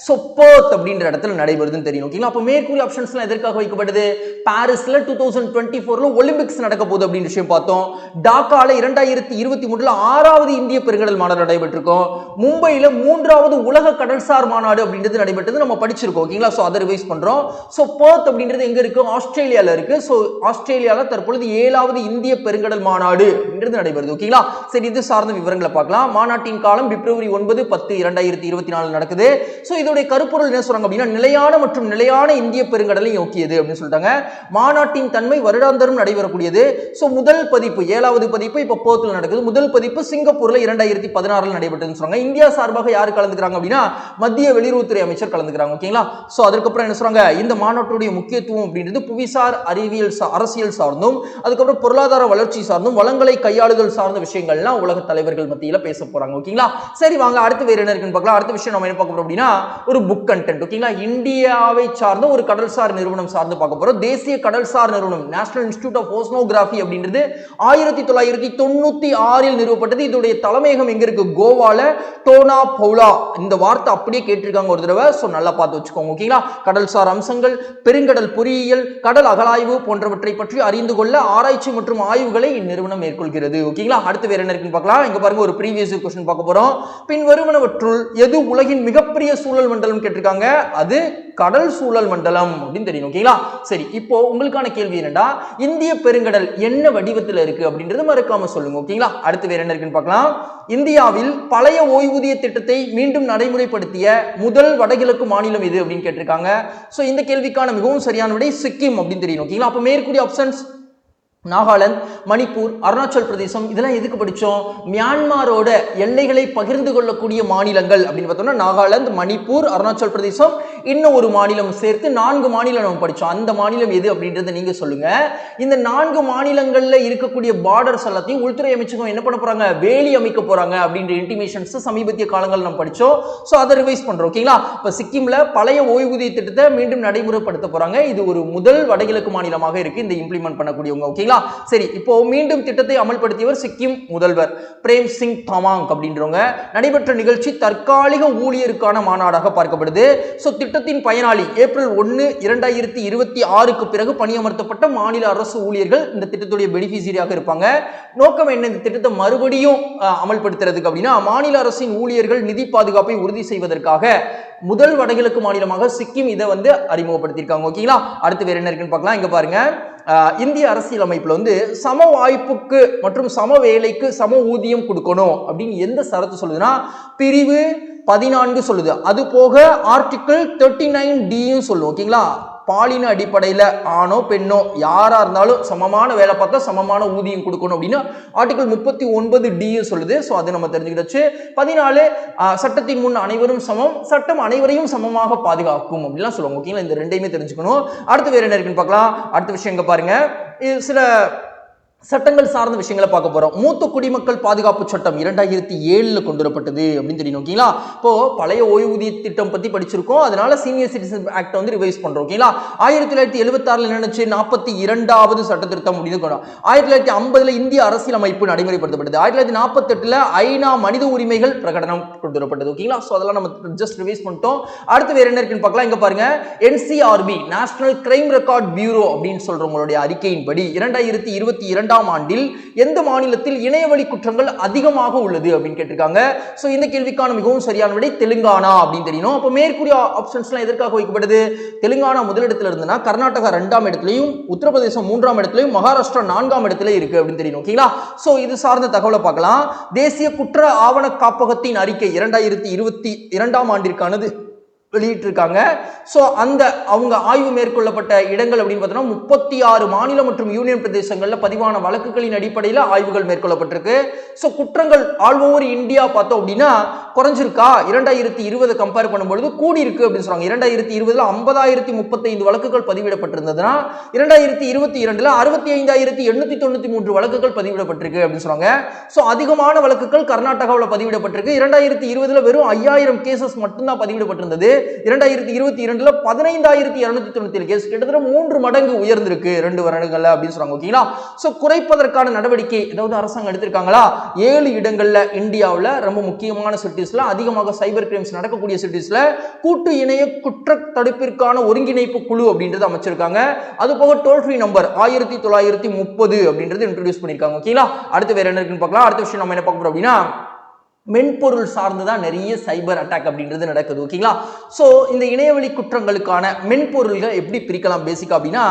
Speaker 1: ஸோ போர்த் அப்படின்ற இடத்துல நடைபெறுதுன்னு தெரியும். ஓகேங்களா? அப்போ மேற்கூறிய ஆப்ஷன்ஸ்லாம் எதற்காக வைக்கப்பட்டது பாரிஸ்ல டூ தௌசண்ட் டுவெண்ட்டி ஃபோர்ல ஒலிம்பிக்ஸ் நடக்க போகுது அப்படின்னு விஷயம் பார்த்தோம். டாக்கால இரண்டாயிரத்தி இருபத்தி மூணுல ஆறாவது இந்திய பெருங்கடல் மாநாடு நடைபெற்றிருக்கும். மும்பையில மூன்றாவது உலக கடல்சார் மாநாடு அப்படின்றது நடைபெற்றது நம்ம படிச்சிருக்கோம். ஓகேங்களா? ஸோ அதை ரிவைஸ் பண்றோம். ஸோ போர்த் அப்படின்றது எங்க இருக்கு? ஆஸ்திரேலியால இருக்கு. ஸோ ஆஸ்திரேலியால தற்பொழுது ஏழாவது இந்திய பெருங்கடல் மாநாடு அப்படின்றது நடைபெறுது. ஓகேங்களா? சரி இது சார்ந்த விவரங்களை பார்க்கலாம். பார்க்கலாம் மாநாட்டின் காலம் பிப்ரவரி ஒன்பது பத்து இரண்டாயிரத்தி இருபத்தி நாலு நடக்குது. ஸோ இதோடைய கருப்பொருள் என்ன சொல்றாங்க அப்படின்னா நிலையான மற்றும் நிலையான இந்திய பெருங்கடலை நோக்கியது அப்படின்னு சொல்லிட்டாங்க. மாநாட்டின் தன்மை வருடாந்தரம் நடைபெறக்கூடியது. ஸோ முதல் பதிப்பு ஏழாவது பதிப்பு இப்போ போத்தில் நடக்குது. முதல் பதிப்பு சிங்கப்பூர்ல இரண்டாயிரத்தி பதினாறுல நடைபெற்றதுன்னு சொல்றாங்க. இந்தியா சார்பாக யார் கலந்துக்கிறாங்க அப்படின்னா மத்திய வெளியுறவுத்துறை அமைச்சர் கலந்துக்கிறாங்க ஓகேங்களா ஸோ அதுக்கப்புறம் என்ன சொல்றாங்க இந்த மாநாட்டுடைய முக்கியத்துவம் அப்படின்றது புவிசார் அறிவியல் அரசியல் சார்ந்தும் அதுக்கப்புறம் பொருளாதார வளர்ச்சி சார்ந்தும் வளங்களை கையாளுதல் சார்ந்த விஷயங்கள்லாம் உலக தலைவர்கள் மத்தியில் பேச போறாங்க ஓகேங்களா சரி வாங்க அடுத்து வேற என்ன இருக்குன்னு பார்க்கலாம். அடுத்த விஷயம் நம்ம என்ன பார்க்க போறோம் அப்படின்னா ஒரு புக் கண்டென்ட் ஓகேங்களா இந்தியாவை சார்ந்த ஒரு கடல்சார் நிறுவனம் சார்ந்து பார்க்க போறோம். தேசிய கடல்சார் நிறுவனம் நேஷனல் இன்ஸ்டியூட் ஆஃப் ஓஸ்னோகிராஃபி அப்படின்றது ஆயிரத்தி தொள்ளாயிரத்தி தொண்ணூத்தி ஆறில் நிறுவப்பட்டது. இதோடைய தலைமையகம் எங்க இருக்கு? கோவால டோனா பவுலா இந்த வார்த்தை அப்படியே கேட்டிருக்காங்க ஒரு தடவை. ஸோ நல்லா பார்த்து வச்சுக்கோங்க ஓகேங்களா கடல்சார் அம்சங்கள் பெருங்கடல் பொறியியல் கடல் அகலாய்வு போன்றவற்றை பற்றி அறிந்து கொள்ள ஆராய்ச்சி மற்றும் ஆய்வுகளை இந்நிறுவனம் மேற்கொள்கிறது ஓகேங்களா அடுத்து வேற என்ன இருக்குன்னு பார்க்கலாம். இங்க பாருங்க ஒரு ப்ரீவியஸ் கொஸ்டின் பார்க்க போகிறோம் பின் வருவனவற்றுள் எது உலகின் மிகப்பெரிய சூழல் மண்டலம் கேட்டிருக்காங்க? அது கடல் சூழல் மண்டலம் அப்படின்னு தெரியும் ஓகேங்களா சரி இப்போ உங்களுக்கான கேள்வி என்னடா? இந்திய பெருங்கடல் என்ன வடிவத்தில் இருக்கு அப்படின்றது மறக்காம சொல்லுங்க ஓகேங்களா அடுத்து வேற என்ன இருக்குன்னு பார்க்கலாம். இந்தியாவில் பழைய ஓய்வூதிய திட்டத்தை மீண்டும் நடைமுறைப்படுத்திய முதல் வடகிழக்கு மாநிலம் எது அப்படின்னு கேட்டிருக்காங்க. ஸோ இந்த கேள்விக்கான மிகவும் சரியான விடை சிக்கிம் அப்படின்னு தெரியும் ஓகேங்களா அப்போ மேற்கூடிய ஆப்ஷன்ஸ் நாகாலாந்து மணிப்பூர் அருணாச்சல் பிரதேசம் இதெல்லாம் எதுக்கு படித்தோம் மியான்மாரோட எல்லைகளை பகிர்ந்து கொள்ளக்கூடிய மாநிலங்கள் அப்படின்னு பார்த்தோம்னா நாகாலாந்து மணிப்பூர் அருணாச்சல் பிரதேசம் இன்னும் ஒரு மாநிலம் சேர்த்து நான்கு மாநிலம் நம்ம படித்தோம் அந்த மாநிலம் எது அப்படின்றத நீங்கள் சொல்லுங்கள் இந்த நான்கு மாநிலங்களில் இருக்கக்கூடிய பார்டர்ஸ் எல்லாத்தையும் உள்துறை அமைச்சகம் என்ன பண்ண போகிறாங்க வேலி அமைக்க போகிறாங்க அப்படின்ற இன்டிமேஷன்ஸ் சமீபத்திய காலங்கள் நம்ம படித்தோம் ஸோ அதை ரிவைஸ் பண்ணுறோம் ஓகேங்களா இப்போ சிக்கிமில் பழைய ஓய்வூதிய திட்டத்தை மீண்டும் நடைமுறைப்படுத்த போகிறாங்க இது ஒரு முதல் வடகிழக்கு மாநிலமாக இருக்குது இந்த இம்ப்ளிமெண்ட் பண்ணக்கூடியவங்க ஓகேங்களா சரி இப்போ மீண்டும் திட்டத்தை அமல்படுத்தியவர் சிக்கிம் முதல்வர். பிரேம் சிங் தமாங் அப்படின்றவங்க. நடைபெற்ற நிகழ்ச்சி தற்காலிக ஊழியருக்கான மாநாடாக பார்க்கப்படுது. ஸோ திட்டத்தின் பயனாளி ஏப்ரல் ஒன்று இரண்டாயிரத்தி இருபத்தி ஆறுக்கு பிறகு பணியமர்த்தப்பட்ட மாநில அரசு ஊழியர்கள் இந்த திட்டத்துடைய பெனிஃபிஷியரியாக இருப்பாங்க. நோக்கம் என்ன? இந்த திட்டத்தை மறுபடியும் அமல்படுத்துறதுக்கு அப்படின்னா மாநில அரசின் ஊழியர்கள் நிதி பாதுகாப்பை உறுதி செய்வதற்காக முதல் வடகிழக்கு மாநிலமாக சிக்கிம் இதை வந்து அறிமுகப்படுத்தியிருக்காங்க. ஓகேங்களா? அடுத்து வேற என்ன இருக்குன்னு பார்க்கலாம். இங்க பாருங்க. இந்திய அரசியலமைப்பில் வந்து சம வாய்ப்புக்கு மற்றும் சம வேலைக்கு சம ஊதியம் கொடுக்கணும் அப்படின்னு எந்த சரத்து சொல்லுதுன்னா பிரிவு பதினான்கு சொல்லுது. அது போக ஆர்டிக்கிள் தேர்ட்டி நைன் டியும் சொல்லும் ஓகேங்களா பாலின அடிப்படையில் ஆணோ பெண்ணோ யாராக இருந்தாலும் சமமான வேலை பார்த்தா சமமான ஊதியம் கொடுக்கணும் அப்படின்னு ஆர்டிகல் முப்பத்தி ஒன்பது டியும் சொல்லுது. ஸோ அது நம்ம தெரிஞ்சுக்கிடுச்சு பதினாலு சட்டத்தின் முன் அனைவரும் சமம். சட்டம் அனைவரையும் சமமாக பாதுகாக்கும் அப்படிலாம் சொல்லுவாங்க. ஓகேங்களா? இந்த ரெண்டையுமே தெரிஞ்சுக்கணும். அடுத்து வேறு என்ன இருக்குன்னு பார்க்கலாம். அடுத்த விஷயம் எங்கே பாருங்க. இது சில சட்டங்கள் சார்ந்த விஷயங்களை பார்க்க போறோம். மூத்த குடிமக்கள் பாதுகாப்பு சட்டம் இரண்டாயிரத்தி ஏழுல கொண்டு வரப்பட்டது அப்படின்னு தெரியும் ஓகேங்களா? இப்போ பழைய ஓய்வூதிய திட்டம் பத்தி படிச்சிருக்கோம். அதனால சீனியர் சிட்டிசன் ஆக்ட் வந்து ரிவைஸ் பண்றோம் ஓகேங்களா? ஆயிரத்தி தொள்ளாயிரத்தி எழுபத்தி ஆறுல நினைச்சு நாற்பத்தி இரண்டாவது சட்ட திருத்தம் முடிவு கொண்டோம். ஆயிரத்தி தொள்ளாயிரத்தி ஐம்பதுல இந்திய அரசியல் அமைப்பு நடைமுறைப்படுத்தப்பட்டது. ஆயிரத்தி தொள்ளாயிரத்தி நாற்பத்தி எட்டுல ஐநா மனித உரிமைகள் பிரகடனம் கொண்டு வரப்பட்டது ஓகேங்களா? ஸோ அதெல்லாம் நம்ம ஜஸ்ட் ரிவைஸ் பண்ணிட்டோம். அடுத்து வேற என்ன இருக்குன்னு பார்க்கலாம். இங்க பாருங்க. NCRB national crime record bureau அப்படின்னு சொல்றவங்களுடைய அறிக்கையின்படி இரண்டாயிரத்தி இருபத்தி இரண்டாம் ஆண்டில் எந்த மாநிலத்தில் இணையவழி குற்றங்கள் அதிகமாக உள்ளது அப்படின்னு கேட்டிருக்காங்க. ஸோ இந்த கேள்விக்கான மிகவும் சரியான விடை தெலுங்கானா அப்படின்னு தெரியணும் அப்போ மேற்கூறிய ஆப்ஷன்ஸ்லாம் எதற்காக வைக்கப்படுது? தெலுங்கானா முதலிடத்துல இருந்துன்னா கர்நாடகா ரெண்டாம் இடத்துலையும் உத்தரப்பிரதேசம் மூன்றாம் இடத்துலையும் மகாராஷ்டிரா நான்காம் இடத்துல இருக்கு அப்படின்னு தெரியணும் ஓகேங்களா ஸோ இது சார்ந்த தகவலை பார்க்கலாம். தேசிய குற்ற ஆவண காப்பகத்தின் அறிக்கை இரண்டாயிரத்தி இருபத்தி இரண்டாம் ஆண்டிற்கானது. வெளியிட்டிருக்காங்க. ஸோ அந்த அவங்க ஆய்வு மேற்கொள்ளப்பட்ட இடங்கள் அப்படின்னு பார்த்தோன்னா முப்பத்தி ஆறு மாநில மற்றும் யூனியன் பிரதேசங்களில் பதிவான வழக்குகளின் அடிப்படையில் ஆய்வுகள் மேற்கொள்ளப்பட்டிருக்கு. ஸோ குற்றங்கள் ஆல் ஓவர் இந்தியா பார்த்தோம் அப்படின்னா குறைஞ்சிருக்கா? இரண்டாயிரத்தி இருபது கம்பேர் பண்ணும்பொழுது கூடி இருக்கு அப்படின்னு சொல்றாங்க. இரண்டாயிரத்தி இருபதுல ஐம்பதாயிரத்தி முப்பத்தைந்து வழக்குகள் பதிவிடப்பட்டிருந்ததுன்னா இரண்டாயிரத்தி இருபத்தி இரண்டுல அறுபத்தி ஐந்தாயிரத்தி எண்ணூத்தி தொண்ணூத்தி மூன்று வழக்குகள் பதிவிடப்பட்டிருக்கு அப்படின்னு சொல்றாங்க. ஸோ அதிகமான வழக்குகள் கர்நாடகாவில் பதிவிடப்பட்டிருக்கு. இரண்டாயிரத்தி இருபதுல வெறும் ஐயாயிரம் கேசஸ் மட்டும்தான் பதிவிடப்பட்டிருந்தது. இரண்டாயிரத்தி இருபத்தி இரண்டுல பதினைந்தாயிரத்தி இருநூத்தி தொண்ணூத்தி ஏழு கேஸ். கிட்டத்தட்ட மூன்று மடங்கு உயர்ந்திருக்கு. ரெண்டு வருடங்கள்ல அப்படின்னு சொல்றாங்க. ஓகேங்களா? ஸோ குறைப்பதற்கான நடவடிக்கை ஏதாவது அரசாங்கம் எடுத்திருக்காங்களா? ஏழு இடங்கள்ல இந்தியாவில் ரொம்ப முக்கியமான சிட்டிஸ்ல அதிகமாக சைபர் கிரைம்ஸ் நடக்கக்கூடிய சிட்டிஸ்ல கூட்டு இணைய குற்ற தடுப்பிற்கான ஒருங்கிணைப்பு குழு அப்படின்றது அமைச்சிருக்காங்க. அது போக டோல் ஃப்ரீ நம்பர் ஆயிரத்தி தொள்ளாயிரத்தி முப்பது அப்படின்றது இன்ட்ரடியூஸ் பண்ணியிருக்காங்க ஓகேங்களா? அடுத்து வேற என்ன இருக்குன்னு பார்க்கலாம். அடுத்த விஷயம் நம்ம என்ன பார்க்க போறோம் அப்படின்னா மென்பொருள் சார்ந்து தான் நிறைய சைபர் அட்டாக் அப்படின்றது நடக்குது ஓகேங்களா? ஸோ இந்த இணையவழி குற்றங்களுக்கான மென்பொருள்கள் எப்படி பிரிக்கலாம் பேசிக் அப்படின்னா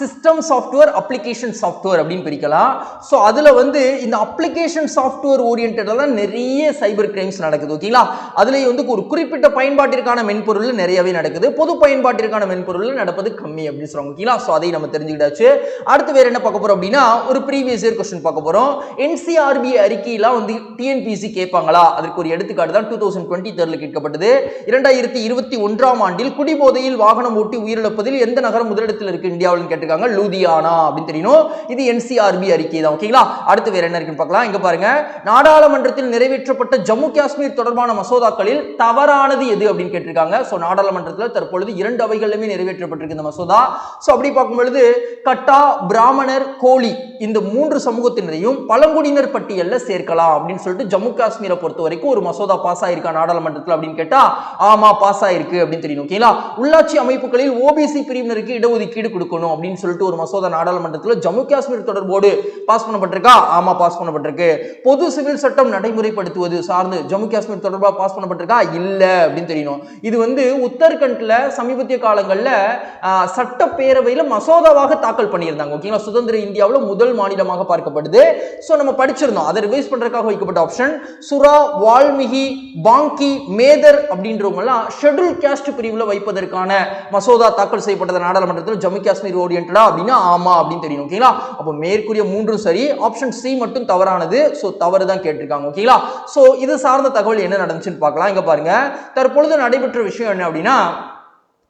Speaker 1: சிஸ்டம் சாஃப்ட்வேர் அப்ளிகேஷன் சாஃப்ட்வேர் அப்படின்னு பிரிக்கலாம். ஸோ அதில் வந்து இந்த அப்ளிகேஷன் சாஃப்ட்வேர் ஓரியன்டாக தான் நிறைய சைபர் கிரைம்ஸ் நடக்குது ஓகேங்களா? அதுலேயும் வந்து ஒரு குறிப்பிட்ட பயன்பாட்டிற்கான மென்பொருள் நிறையவே நடக்குது. பொது பயன்பாட்டிற்கான மென்பொருள் நடப்பது கம்மி அப்படின்னு சொல்லுவாங்க ஓகேங்களா? ஸோ அதை நம்ம தெரிஞ்சுக்கிட்டாச்சு. அடுத்து வேறு என்ன பார்க்க போகிறோம் அப்படின்னா ஒரு ப்ரீவியஸ் இயர் கொஸ்டின் பார்க்க போகிறோம் என்சிஆர்பி அறிக்கையெல்லாம் வந்து டிஎன்பிசி கேட்பாங்களா? அதற்கு ஒரு எடுத்துக்காட்டு தான் டூ தௌசண்ட் டுவெண்ட்டி தேர்ட்ல கேட்கப்பட்டது. இரண்டாயிரத்தி இருபத்தி ஒன்றாம் ஆண்டில் குடிபோதையில் வாகனம் ஓட்டி உயிரிழப்பதில் எந்த நகரம் முதலிடத்தில் இருக்கு இந்தியாவில் கேட்டிருக்காங்க லூதியானா அப்படின்னு தெரியணும் இது என்சிஆர்பி அறிக்கை தான் ஓகேங்களா? அடுத்து வேற என்ன இருக்குன்னு பார்க்கலாம். இங்க பாருங்க. நாடாளுமன்றத்தில் நிறைவேற்றப்பட்ட ஜம்மு காஷ்மீர் தொடர்பான மசோதாக்களில் தவறானது எது அப்படின்னு கேட்டிருக்காங்க. ஸோ நாடாளுமன்றத்தில் தற்பொழுது இரண்டு அவைகளிலுமே நிறைவேற்றப்பட்டிருக்கு இந்த மசோதா. ஸோ அப்படி பார்க்கும்பொழுது கட்டா பிராமணர் கோலி இந்த மூன்று சமூகத்தினரையும் பழங்குடியினர் பட்டியலில் சேர்க்கலாம் அப்படின்னு சொல்லிட்டு ஜம்மு காஷ்மீரை பொறுத்த பொறுத்த வரைக்கும் ஒரு மசோதா பாஸ் ஆயிருக்கா நாடாளுமன்றத்தில் அப்படின்னு கேட்டா ஆமா பாஸ் ஆயிருக்கு அப்படின்னு தெரியும். ஓகேங்களா உள்ளாட்சி அமைப்புகளில் ஓபிசி பிரிவினருக்கு இடஒதுக்கீடு கொடுக்கணும் அப்படின்னு சொல்லிட்டு ஒரு மசோதா நாடாளுமன்றத்தில் ஜம்மு காஷ்மீர் தொடர்போடு பாஸ் பண்ணப்பட்டிருக்கா? ஆமா பாஸ் பண்ணப்பட்டிருக்கு. பொது சிவில் சட்டம் நடைமுறைப்படுத்துவது சார்ந்து ஜம்மு காஷ்மீர் தொடர்பாக பாஸ் பண்ணப்பட்டிருக்கா? இல்ல அப்படின்னு தெரியணும் இது வந்து உத்தரகண்ட்ல சமீபத்திய காலங்களில் சட்டப்பேரவையில் மசோதாவாக தாக்கல் பண்ணியிருந்தாங்க. ஓகேங்களா சுதந்திர இந்தியாவில் முதல் மாநிலமாக பார்க்கப்படுது. ஸோ நம்ம படிச்சிருந்தோம். அதை ரிவைஸ் பண்ணுறதுக்காக வைக்கப்பட்ட ஆப்ஷன் சுரா வால்மீகி பாங்கி மேதர் அப்படின்றவங்கலாம் ஷெட்யூல் கேஸ்ட் பிரிவில் வைப்பதற்கான மசோதா தாக்கல் செய்யப்பட்டது நாடாளுமன்றத்தில் ஜம்மு காஷ்மீர் ஓரியன்டா அப்படின்னா ஆமா அப்படின்னு தெரியும் ஓகேங்களா அப்போ மேற்கூறிய மூன்றும் சரி ஆப்ஷன் சி மட்டும் தவறானது ஸோ தவறு தான் கேட்டிருக்காங்க ஓகேங்களா ஸோ இது சார்ந்த தகவல் என்ன நடந்துச்சுன்னு பார்க்கலாம். இங்கே பாருங்க தற்பொழுது நடைபெற்ற விஷயம் என்ன அப்படின்னா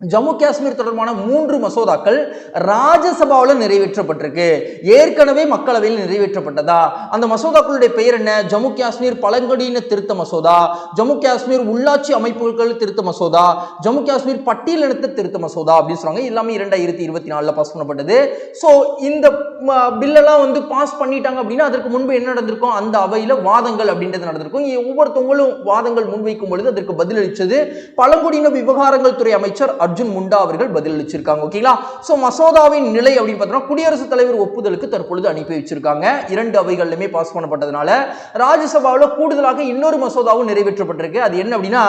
Speaker 1: ஜம்மு காஷ்மீர் தொடர்பான மூன்று மசோதாக்கள் ராஜ்யசபாவில் நிறைவேற்றப்பட்டிருக்கு. ஏற்கனவே மக்களவையில் நிறைவேற்றப்பட்டதா? அந்த மசோதாக்களுடைய பெயர் என்ன? ஜம்மு காஷ்மீர் பழங்குடியின திருத்த மசோதா ஜம்மு காஷ்மீர் உள்ளாட்சி அமைப்புகள் திருத்த மசோதா ஜம்மு காஷ்மீர் பட்டியலினத்த திருத்த மசோதா அப்படின்னு சொல்றாங்க. எல்லாமே இரண்டாயிரத்தி இருபத்தி நாலில் பாஸ் பண்ணப்பட்டது. ஸோ இந்த பில்லெல்லாம் வந்து பாஸ் பண்ணிட்டாங்க அப்படின்னா அதற்கு முன்பு என்ன நடந்திருக்கும்? அந்த அவையில் வாதங்கள் அப்படின்றது நடந்திருக்கும். ஒவ்வொருத்தவங்களும் வாதங்கள் முன்வைக்கும் பொழுது அதற்கு பதிலளித்தது பழங்குடியின விவகாரங்கள் துறை அமைச்சர் அர்ஜுன் முண்டா அவர்கள் பதிலளிச்சிருக்காங்க ஓகேங்களா ஸோ மசோதாவின் நிலை அப்படின்னு பார்த்தோம்னா குடியரசுத் தலைவர் ஒப்புதலுக்கு தற்பொழுது அனுப்பி வச்சிருக்காங்க. இரண்டு அவைகளிலுமே பாஸ் பண்ணப்பட்டதுனால ராஜ்யசபாவில் கூடுதலாக இன்னொரு மசோதாவும் நிறைவேற்றப்பட்டிருக்கு. அது என்ன அப்படின்னா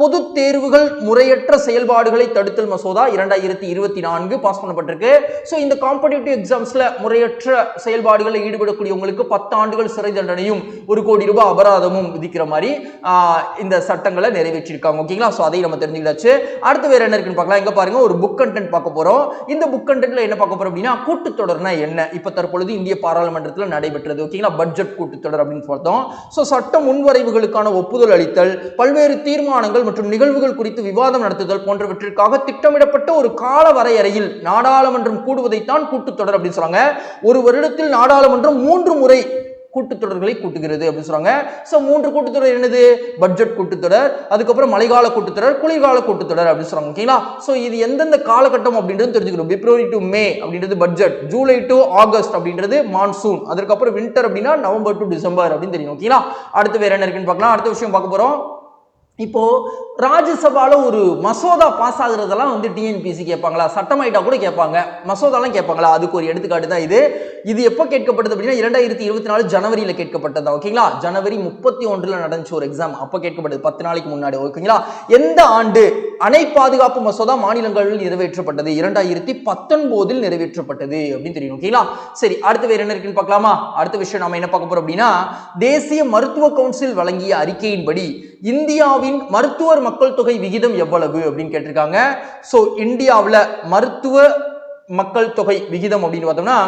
Speaker 1: பொது தேர்வுகள் முறையற்ற செயல்பாடுகளை தடுத்தல் மசோதா இரண்டாயிரத்தி இருபத்தி நான்கு பாஸ் பண்ணப்பட்டிருக்கு. ஸோ இந்த காம்படிட்டிவ் எக்ஸாம்ஸ்ல முறையற்ற செயல்பாடுகளில் ஈடுபடக்கூடியவங்களுக்கு பத்து ஆண்டுகள் சிறை தண்டனையும் ஒரு கோடி ரூபாய் அபராதமும் விதிக்கிற மாதிரி இந்த சட்டங்களை நிறைவேற்றியிருக்காங்க ஓகேங்களா ஸோ அதை நம்ம தெரிஞ்சுக்கிட்டாச்சு. அடுத்து வேற என்ன இருக்குன்னு பார்க்கலாம். எங்க பாருங்க ஒரு புக் கண்டென்ட் பார்க்க போறோம். இந்த புக் கண்டென்ட்ல என்ன பார்க்க போறோம் அப்படின்னா கூட்டத்தொடர்னா என்ன? இப்ப தற்பொழுது இந்திய பாராளுமன்றத்தில் நடைபெற்றது ஓகேங்களா பட்ஜெட் கூட்டுத்தொடர் அப்படின்னு பார்த்தோம். ஸோ சட்ட முன்வரைவுகளுக்கான ஒப்புதல் அளித்தல் பல்வேறு தீர்மானங்கள் மற்றும் நிகழ்வுகள் குறித்து விவாதம் நடத்துதல் போன்றவற்றிற்காக திட்டமிடப்பட்ட ஒரு கால வரையறையில் நாடாளுமன்றம் கூடுவதைத்தான் கூட்டுத்தொடர் அப்படின்னு சொல்றாங்க. ஒரு வருடத்தில் நாடாளுமன்றம் மூன்று முறை கூட்டுத்தொடர்களை கூட்டுகிறது அப்படின்னு சொல்றாங்க. ஸோ மூன்று கூட்டுத்தொடர் என்னது? பட்ஜெட் கூட்டுத்தொடர் அதுக்கப்புறம் மழைக்கால கூட்டுத்தொடர் குளிர்கால கூட்டுத்தொடர் அப்படின்னு சொல்றாங்க. ஓகேங்களா ஸோ இது எந்தெந்த காலகட்டம் அப்படின்றது தெரிஞ்சுக்கணும். பிப்ரவரி டு மே அப்படின்றது பட்ஜெட் ஜூலை டு ஆகஸ்ட் அப்படின்றது மான்சூன் அதுக்கப்புறம் வின்டர் அப்படின்னா நவம்பர் டு டிசம்பர் அப்படின்னு தெரியும். ஓகேங்களா அடுத்து வேற என்ன இருக்குன்னு பார்க்கலாம். அடுத்த விஷயம் பார்க்க போறோம். இப்போது ராஜ்யசபாவில் ஒரு மசோதா பாஸ் ஆகுறதெல்லாம் வந்து டிஎன்பிசி கேட்பாங்களா? சட்டமாயிட்டா கூட கேட்பாங்க. மசோதாலாம் கேட்பாங்களா? அதுக்கு ஒரு எடுத்துக்காட்டு தான் இது. இது எப்போ கேட்கப்பட்டது அப்படின்னா இரண்டாயிரத்தி இருபத்தி நாலு ஜனவரியில் கேட்கப்பட்டதா ஓகேங்களா ஜனவரி முப்பத்தி ஒன்றில் நடந்துச்சு ஒரு எக்ஸாம் அப்போ கேட்கப்பட்டது பத்து நாளைக்கு முன்னாடி ஓகேங்களா எந்த ஆண்டு அணை பாதுகாப்பு மசோதா மாநிலங்களில் நிறைவேற்றப்பட்டது? இரண்டாயிரத்தி பத்தொன்பதில் நிறைவேற்றப்பட்டது அப்படின்னு தெரியும் ஓகேங்களா சரி அடுத்து வேறு என்ன இருக்குன்னு பார்க்கலாமா? அடுத்த விஷயம் நாம என்ன பார்க்க போறோம் அப்படின்னா தேசிய மருத்துவ கவுன்சில் வழங்கிய அறிக்கையின்படி இந்தியாவின் மருத்துவர் மக்கள் தொகை விகிதம் எவ்வளவு அப்படின்னு கேட்டிருக்காங்க. ஸோ இந்தியாவில் மருத்துவ மக்கள் தொகை விகிதம் அப்படின்னு பார்த்தோம்னா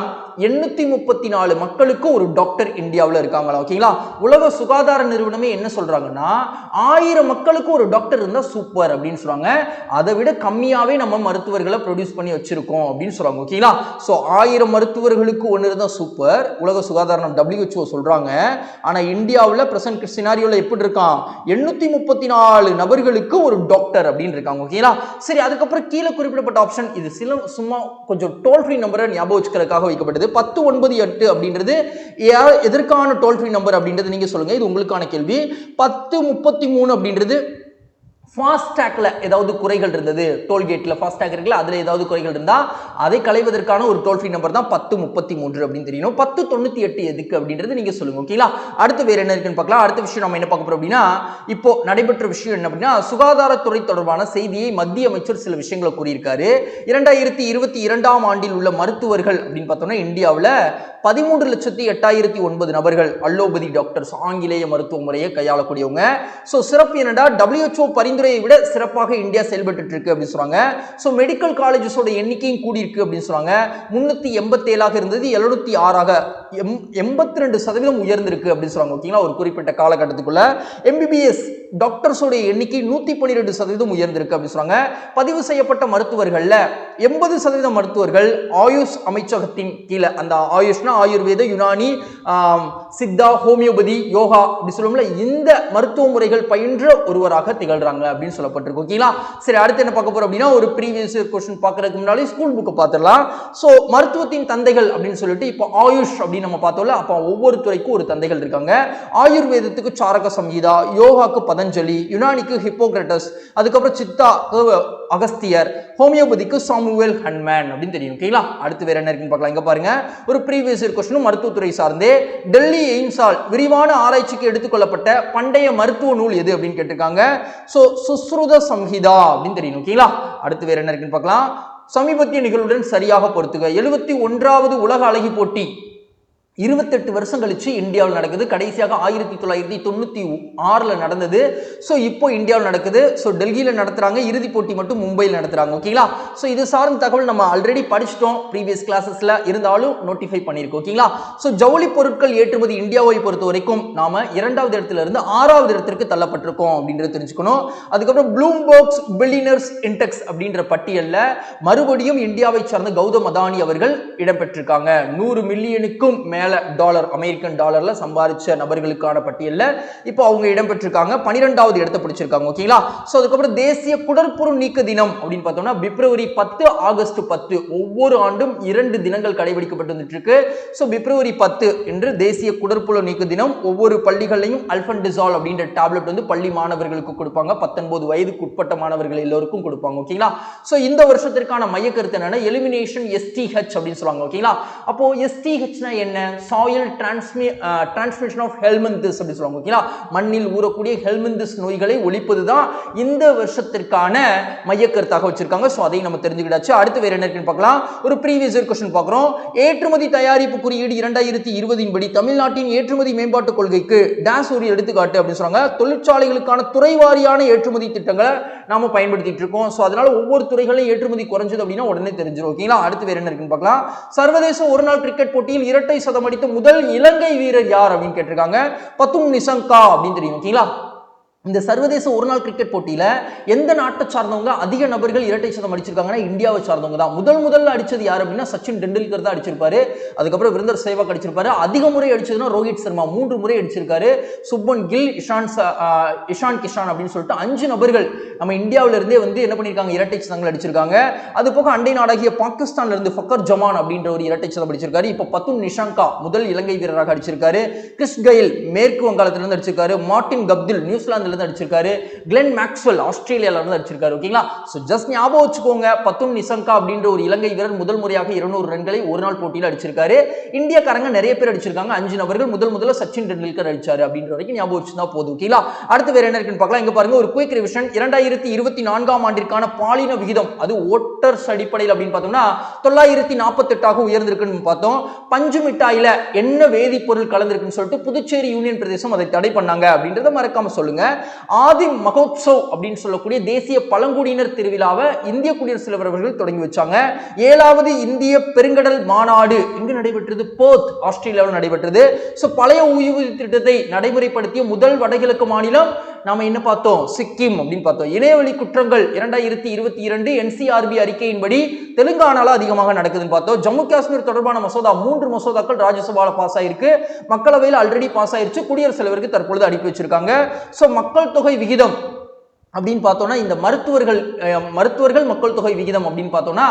Speaker 1: எண்ணூத்தி முப்பத்தி நாலு மக்களுக்கு ஒரு டாக்டர் இந்தியாவில் இருக்காங்களா ஓகேங்களா உலக சுகாதார நிறுவனமே என்ன சொல்றாங்கன்னா ஆயிரம் மக்களுக்கு ஒரு டாக்டர் இருந்தால் சூப்பர் அப்படின்னு சொல்றாங்க. அதை விட கம்மியாவே நம்ம மருத்துவர்களை ப்ரொடியூஸ் பண்ணி வச்சிருக்கோம் அப்படின்னு சொல்றாங்க ஓகேங்களா ஸோ ஆயிரம் மருத்துவர்களுக்கு ஒன்று இருந்தால் சூப்பர் உலக சுகாதாரம் டபிள்யூஹெச்ஓ சொல்றாங்க. ஆனா இந்தியாவில் பிரசன்ட் சினாரியோல எப்படி இருக்கான்? எண்ணூத்தி முப்பத்தி நாலு நபர்களுக்கு ஒரு டாக்டர் அப்படின்னு இருக்காங்க ஓகேங்களா சரி அதுக்கப்புறம் கீழே குறிப்பிடப்பட்ட ஆப்ஷன் இது சில சும்மா கொஞ்சம் டோல் ஃப்ரீ நம்பரை ஞாபகம் வச்சுக்கிறதுக்காக வைக்கப்பட்டது. பத்து ஒன்பது எட்டு அப்படின்றது எதற்கான டோல் ஃப்ரீ நம்பர் அப்படின்றது நீங்க சொல்லுங்க. இது உங்களுக்கான கேள்வி. பத்து முப்பத்தி மூணு அப்படின்றது ஃபாஸ்டேக்ல ஏதாவது குறைகள் இருந்தது? டோல்கேட்டில் ஃபாஸ்டேக் இருக்குல்ல அதில் ஏதாவது குறைகள் இருந்தால் அதை களைவதற்கான ஒரு டோல் ஃப்ரீ நம்பர் தான் பத்து முப்பத்தி மூன்று அப்படின்னு தெரியணும் பத்து தொண்ணூற்றி எட்டு எதுக்கு அப்படின்றது நீங்கள் சொல்லுங்கள் ஓகேங்களா அடுத்து வேறு என்ன இருக்குன்னு பார்க்கலாம். அடுத்த விஷயம் நம்ம என்ன பார்க்க போகிறோம் அப்படின்னா இப்போ நடைபெற்ற விஷயம் என்ன அப்படின்னா சுகாதாரத்துறை தொடர்பான செய்தியை மத்திய அமைச்சர் சில விஷயங்களை கூறியிருக்காரு. இரண்டாயிரத்தி இருபத்தி இரண்டாம் ஆண்டில் உள்ள மருத்துவர்கள் அப்படின்னு பார்த்தோம்னா இந்தியாவில் பதிமூன்று லட்சத்தி எட்டாயிரத்தி ஒன்பது நபர்கள் அல்லோபதி டாக்டர்ஸ் ஆங்கிலேய மருத்துவ முறையை கையாளக்கூடியவங்க. ஸோ சிறப்பு என்னடா WHO மதுரையை விட சிறப்பாக இந்தியா செயல்பட்டு இருக்கு அப்படின்னு சொல்றாங்க. ஸோ மெடிக்கல் காலேஜஸோட எண்ணிக்கையும் கூடியிருக்கு அப்படின்னு சொல்றாங்க. முன்னூத்தி எண்பத்தேழாக இருந்தது எழுநூத்தி ஆறாக எம் எண்பத்தி ரெண்டு சதவீதம் உயர்ந்திருக்கு அப்படின்னு சொல்லுவாங்க ஓகேங்களா ஒரு குறிப்பிட்ட காலகட்டத்துக்குள்ள எம்பிபிஎஸ் டாக்டர்ஸோட எண்ணிக்கை நூத்தி பன்னிரெண்டு சதவீதம் உயர்ந்திருக்கு அப்படின்னு சொல்றாங்க. பதிவு செய்யப்பட்ட மருத்துவர்கள்ல எண்பது சதவீதம் மருத்துவர்கள் ஆயுஷ் அமைச்சகத்தின் கீழே அந்த ஆயுஷ்னா ஆயுர்வேத யுனானி சித்தா ஹோமியோபதி யோகா அப்படி சொல்லுவோம்ல இந்த மருத்துவ முறைகள் பயின்ற ஒருவராக திகழ்றாங்க அப்படின்னு சொல்லப்பட்டிருக்கு ஓகேங்களா சரி அடுத்து என்ன பார்க்க போறோம் அப்படின்னா ஒரு ப்ரீவியஸ் கொஸ்டின் பார்க்கறதுக்கு முன்னாலே ஸ்கூல் புக்கை பார்த்துடலாம். ஸோ மருத்துவத்தின் தந்தைகள் அப்படின்னு சொல்லிட்டு இப்போ ஆயுஷ் அப்படின்னு அப்படின்னு நம்ம பார்த்தோம்ல அப்போ ஒவ்வொரு துறைக்கும் ஒரு தந்தைகள் இருக்காங்க. ஆயுர்வேதத்துக்கு சாரக சம்ஹிதா யோகாக்கு பதஞ்சலி யுனானிக்கு ஹிப்போக்ரட்டஸ் அதுக்கப்புறம் சித்தா அகஸ்தியர் ஹோமியோபதிக்கு சாமுவேல் ஹன்மேன் அப்படின்னு தெரியும். ஓகேங்களா அடுத்து வேற என்ன இருக்குன்னு பார்க்கலாம். இங்கே பாருங்க. ஒரு ப்ரீவியஸ் இயர் கொஸ்டினும் மருத்துவத்துறை சார்ந்தே டெல்லி எய்ம்ஸால் விரிவான ஆராய்ச்சிக்கு எடுத்துக்கொள்ளப்பட்ட பண்டைய மருத்துவ நூல் எது அப்படின்னு கேட்டிருக்காங்க. ஸோ சுஸ்ருத சம்ஹிதா அப்படின்னு தெரியும். ஓகேங்களா அடுத்து வேற என்ன இருக்குன்னு பார்க்கலாம். சமீபத்திய நிகழ்வுடன் சரியாக பொறுத்துக எழுபத்தி ஒன்றாவது உலக அழகி போட்டி. இருபத்தெட்டு வருஷம் கழிச்சு இந்தியாவில் நடக்குது. கடைசியாக ஆயிரத்தி தொள்ளாயிரத்தி தொண்ணூற்றி ஆறில் நடந்தது. ஸோ இப்போ இந்தியாவில் நடக்குது. ஸோ டெல்லியில் நடத்துகிறாங்க இறுதிப் போட்டி மட்டும் மும்பையில் நடத்துகிறாங்க ஓகேங்களா ஸோ இது சார்ந்த தகவல் நம்ம ஆல்ரெடி படிச்சிட்டோம். ப்ரீவியஸ் கிளாஸஸில் இருந்தாலும் நோட்டிஃபை பண்ணியிருக்கோம். ஓகேங்களா ஸோ ஜவுளி பொருட்கள் ஏற்றுமதி இந்தியாவை பொறுத்த வரைக்கும் நாம இரண்டாவது இடத்துல இருந்து ஆறாவது இடத்திற்கு தள்ளப்பட்டிருக்கோம் அப்படின்றது தெரிஞ்சுக்கணும். அதுக்கப்புறம் ப்ளூம்பர்க்ஸ் பில்லியனர்ஸ் இன்டெக்ஸ் அப்படின்ற பட்டியலில் மறுபடியும் இந்தியாவை சார்ந்த கௌதம் அதானி அவர்கள் இடம்பெற்றிருக்காங்க. நூறு மில்லியனுக்கும் மேல மேலே டாலர் அமெரிக்கன் டாலரில் சம்பாதிச்ச நபர்களுக்கான பட்டியலில் இப்போ அவங்க இடம்பெற்றிருக்காங்க. பன்னிரெண்டாவது இடத்தை பிடிச்சிருக்காங்க ஓகேங்களா ஸோ அதுக்கப்புறம் தேசிய குடற்புழு நீக்க தினம் அப்படின்னு பார்த்தோம்னா பிப்ரவரி பத்து ஆகஸ்ட் பத்து ஒவ்வொரு ஆண்டும் இரண்டு தினங்கள் கடைபிடிக்கப்பட்டு வந்துட்டு இருக்கு ஸோ பிப்ரவரி பத்து என்று தேசிய குடற்புழு நீக்க தினம் ஒவ்வொரு பள்ளிகளையும் அல்ஃபன்டிசால் அப்படின்ற டேப்லெட் வந்து பள்ளி மாணவர்களுக்கு கொடுப்பாங்க. பத்தொன்பது வயதுக்கு உட்பட்ட மாணவர்கள் எல்லோருக்கும் கொடுப்பாங்க ஓகேங்களா ஸோ இந்த வருஷத்திற்கான மைய கருத்து என்னன்னா எலிமினேஷன் எஸ்டிஹெச் அப்படின்னு சொல்லுவாங்க ஓகேங்களா அப்போ எஸ்டிஹெச்னா என்ன? சாயில் டிரான்ஸ்மி டிரான்ஸ்மிஷன் ஆஃப் ஹெல்மெந்திஸ் அப்படின்னு சொல்லுவாங்க ஓகேங்களா மண்ணில் ஊறக்கூடிய ஹெல்மந்திஸ் நோய்களை ஒழிப்பது தான் இந்த வருஷத்திற்கான மையக்கருத்தாக வச்சிருக்காங்க. ஸோ அதையும் நம்ம தெரிஞ்சுக்கிட்டாச்சு. அடுத்து வேற என்ன இருக்குன்னு பார்க்கலாம். ஒரு ப்ரீவியஸ் இயர் கொஸ்டின் பார்க்குறோம். ஏற்றுமதி தயாரிப்பு குறியீடு இரண்டாயிரத்தி இருபதின் படி தமிழ்நாட்டின் ஏற்றுமதி மேம்பாட்டு கொள்கைக்கு டேஸ் ஒரு எடுத்துக்காட்டு அப்படின்னு சொல்றாங்க. தொழிற்சாலைகளுக்கான துறை வாரியான ஏற்றுமதி திட்டங்களை நாம பயன்படுத்திட்டு இருக்கோம். ஸோ அதனால ஒவ்வொரு துறைகளையும் ஏற்றுமதி குறைஞ்சது அப்படின்னா உடனே தெரிஞ்சிடும் ஓகேங்களா அடுத்து வேற என்ன இருக்குன்னு பார்க்கலாம். சர்வதேச ஒரு நாள் கிரிக்கெட் போட்டியில் இரட்டை சதம் அடித்த முதல் இலங்கை வீரர் யார் அப்படின்னு கேட்டிருக்காங்க. பத்தும் நிசங்கா அப்படின்னு தெரியும். ஓகேங்களா? இந்த சர்வதேச ஒரு நாள் கிரிக்கெட் போட்டியில எந்த நாட்டை சார்ந்தவங்க அதிக நபர்கள் இரட்டை சதம் அடிச்சிருக்காங்கன்னா இந்தியாவை சார்ந்தவங்க தான். முதல் முதல்ல அடிச்சது யார் அப்படின்னா சச்சின் டெண்டுல்கர் தான் அடிச்சிருப்பாரு. அதுக்கப்புறம் விருந்தர் சேவாக் அடிச்சிருப்பாரு. அதிக முறை அடிச்சதுன்னா ரோஹித் சர்மா மூன்று முறை அடிச்சிருக்காரு. சுப்மன் கில் இஷான் இஷான் கிஷான் அப்படின்னு சொல்லிட்டு அஞ்சு நபர்கள் நம்ம இந்தியாவில இருந்தே வந்து என்ன பண்ணியிருக்காங்க? இரட்டை சதங்கள் அடிச்சிருக்காங்க. அது போக அண்டை நாடாகிய பாகிஸ்தான்ல இருந்து ஃபக்கர் ஜமான் அப்படின்ற ஒரு இரட்டை சதம் அடிச்சிருக்காரு. இப்போ பத்தும் நிஷாங்கா முதல் இலங்கை வீரராக அடிச்சிருக்காரு. கிறிஸ் கயில் மேற்கு வங்காளத்திலிருந்து அடிச்சிருக்காரு. மார்டின் கப்தில் நியூசிலாந்து இருந்து அடிச்சிருக்காரு கிளென் மேக்ஸ்வெல் ஆஸ்திரேலியால இருந்து அடிச்சிருக்காரு ஓகேங்களா ஸோ ஜஸ்ட் ஞாபகம் வச்சுக்கோங்க பத்தும் நிசங்கா அப்படின்ற ஒரு இலங்கை வீரர் முதல் முறையாக இருநூறு ரன்களை ஒரு நாள் போட்டியில் அடிச்சிருக்காரு. இந்தியக்காரங்க நிறைய பேர் அடிச்சிருக்காங்க. அஞ்சு நபர்கள் முதல் முதல்ல சச்சின் டெண்டுல்கர் அடிச்சாரு அப்படின்ற வரைக்கும் ஞாபகம் வச்சுருந்தா போதும் ஓகேங்களா அடுத்து வேற என்ன இருக்குன்னு பார்க்கலாம். இங்க பாருங்க ஒரு குயிக் ரிவிஷன் இரண்டாயிரத்தி இருபத்தி நான்காம் ஆண்டிற்கான பாலின விகிதம் அது ஓட்டர்ஸ் அடிப்படையில் அப்படின்னு பார்த்தோம்னா தொள்ளாயிரத்தி நாற்பத்தெட்டாக உயர்ந்திருக்குன்னு பார்த்தோம். பஞ்சு மிட்டாயில என்ன வேதிப்பொருள் கலந்திருக்குன்னு சொல்லிட்டு புதுச்சேரி யூனியன் பிரதேசம் அதை தடை பண்ணாங்க அப்படின்றத மறக்காம சொல்லுங்க. ஆதி மகோத்சவ் அப்படின்னு சொல்லக்கூடிய தேசிய பழங்குடியினர் திருவிழாவை இந்திய குடியரசு தலைவர் அவர்கள் தொடங்கி வச்சாங்க. ஏழாவது இந்திய பெருங்கடல் மாநாடு எங்கு நடைபெற்றது? போர்த் ஆஸ்திரேலியாவில் நடைபெற்றது. ஸோ பழைய ஓய்வூதிய திட்டத்தை நடைமுறைப்படுத்திய முதல் வடகிழக்கு மாநிலம் நாம என்ன பார்த்தோம்? சிக்கிம் அப்படின்னு பார்த்தோம். இணையவழி குற்றங்கள் இரண்டாயிரத்தி இருபத்தி இரண்டு என்சிஆர்பி அறிக்கையின்படி தெலுங்கானால அதிகமாக நடக்குதுன்னு பார்த்தோம். ஜம்மு காஷ்மீர் தொடர்பான மசோதா மூன்று மசோதாக்கள் ராஜ்யசபால பாஸ் ஆயிருக்கு. மக்களவையில் ஆல்ரெடி பாஸ் ஆயிருச்சு. குடியரசுத் தலைவருக்கு தற்பொழுது அனுப்பி வச்சிருக்காங்க. ஸோ மக்கள் தொகை விகிதம் அப்படின்னு பார்த்தோம்னா இந்த மருத்துவர்கள் மருத்துவர்கள் மக்கள் தொகை விகிதம் அப்படின்னு பார்த்தோம்னா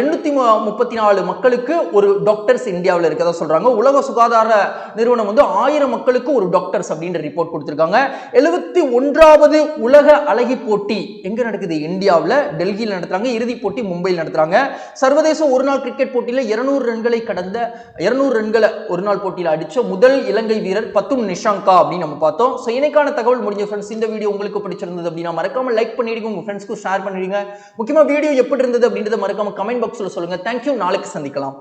Speaker 1: எண்ணூத்தி முப்பத்தி நாலு மக்களுக்கு ஒரு டாக்டர்ஸ் இந்தியாவில் இருக்கதா சொல்றாங்க. உலக சுகாதார நிறுவனம் வந்து ஆயிரம் மக்களுக்கு ஒரு டாக்டர்ஸ் அப்படின்ற ரிப்போர்ட் கொடுத்துருக்காங்க. எழுபத்தி ஒன்றாவது உலக அழகி போட்டி எங்க நடக்குது? இந்தியாவில் டெல்லியில் நடத்துறாங்க. இறுதிப் போட்டி மும்பையில் நடத்துறாங்க. சர்வதேச ஒரு நாள் கிரிக்கெட் போட்டியில் இருநூறு ரன்களை கடந்த இருநூறு ரன்களை ஒரு நாள் போட்டியில் அடிச்ச முதல் இலங்கை வீரர் பத்தும் நிஷாங்கா அப்படின்னு நம்ம பார்த்தோம். ஸோ இன்னைக்கான தகவல் முடிஞ்ச ஃப்ரெண்ட்ஸ் இந்த வீடியோ உங்களுக்கு பிடிச்சிருந்தது அப்படின்னா மறக்காம லைக் பண்ணிடுங்க உங்க ஃப்ரெண்ட்ஸ்க்கு ஷேர் பண்ணிடுங்க. முக்கியமா வீடியோ எப்படி இருந்தது அப்படின்றத மறக்காம கமெண்ட் பாக்ஸ்ல சொல்லுங்க. தேங்க்யூ நாளைக்கு சந்திக்கலாம்.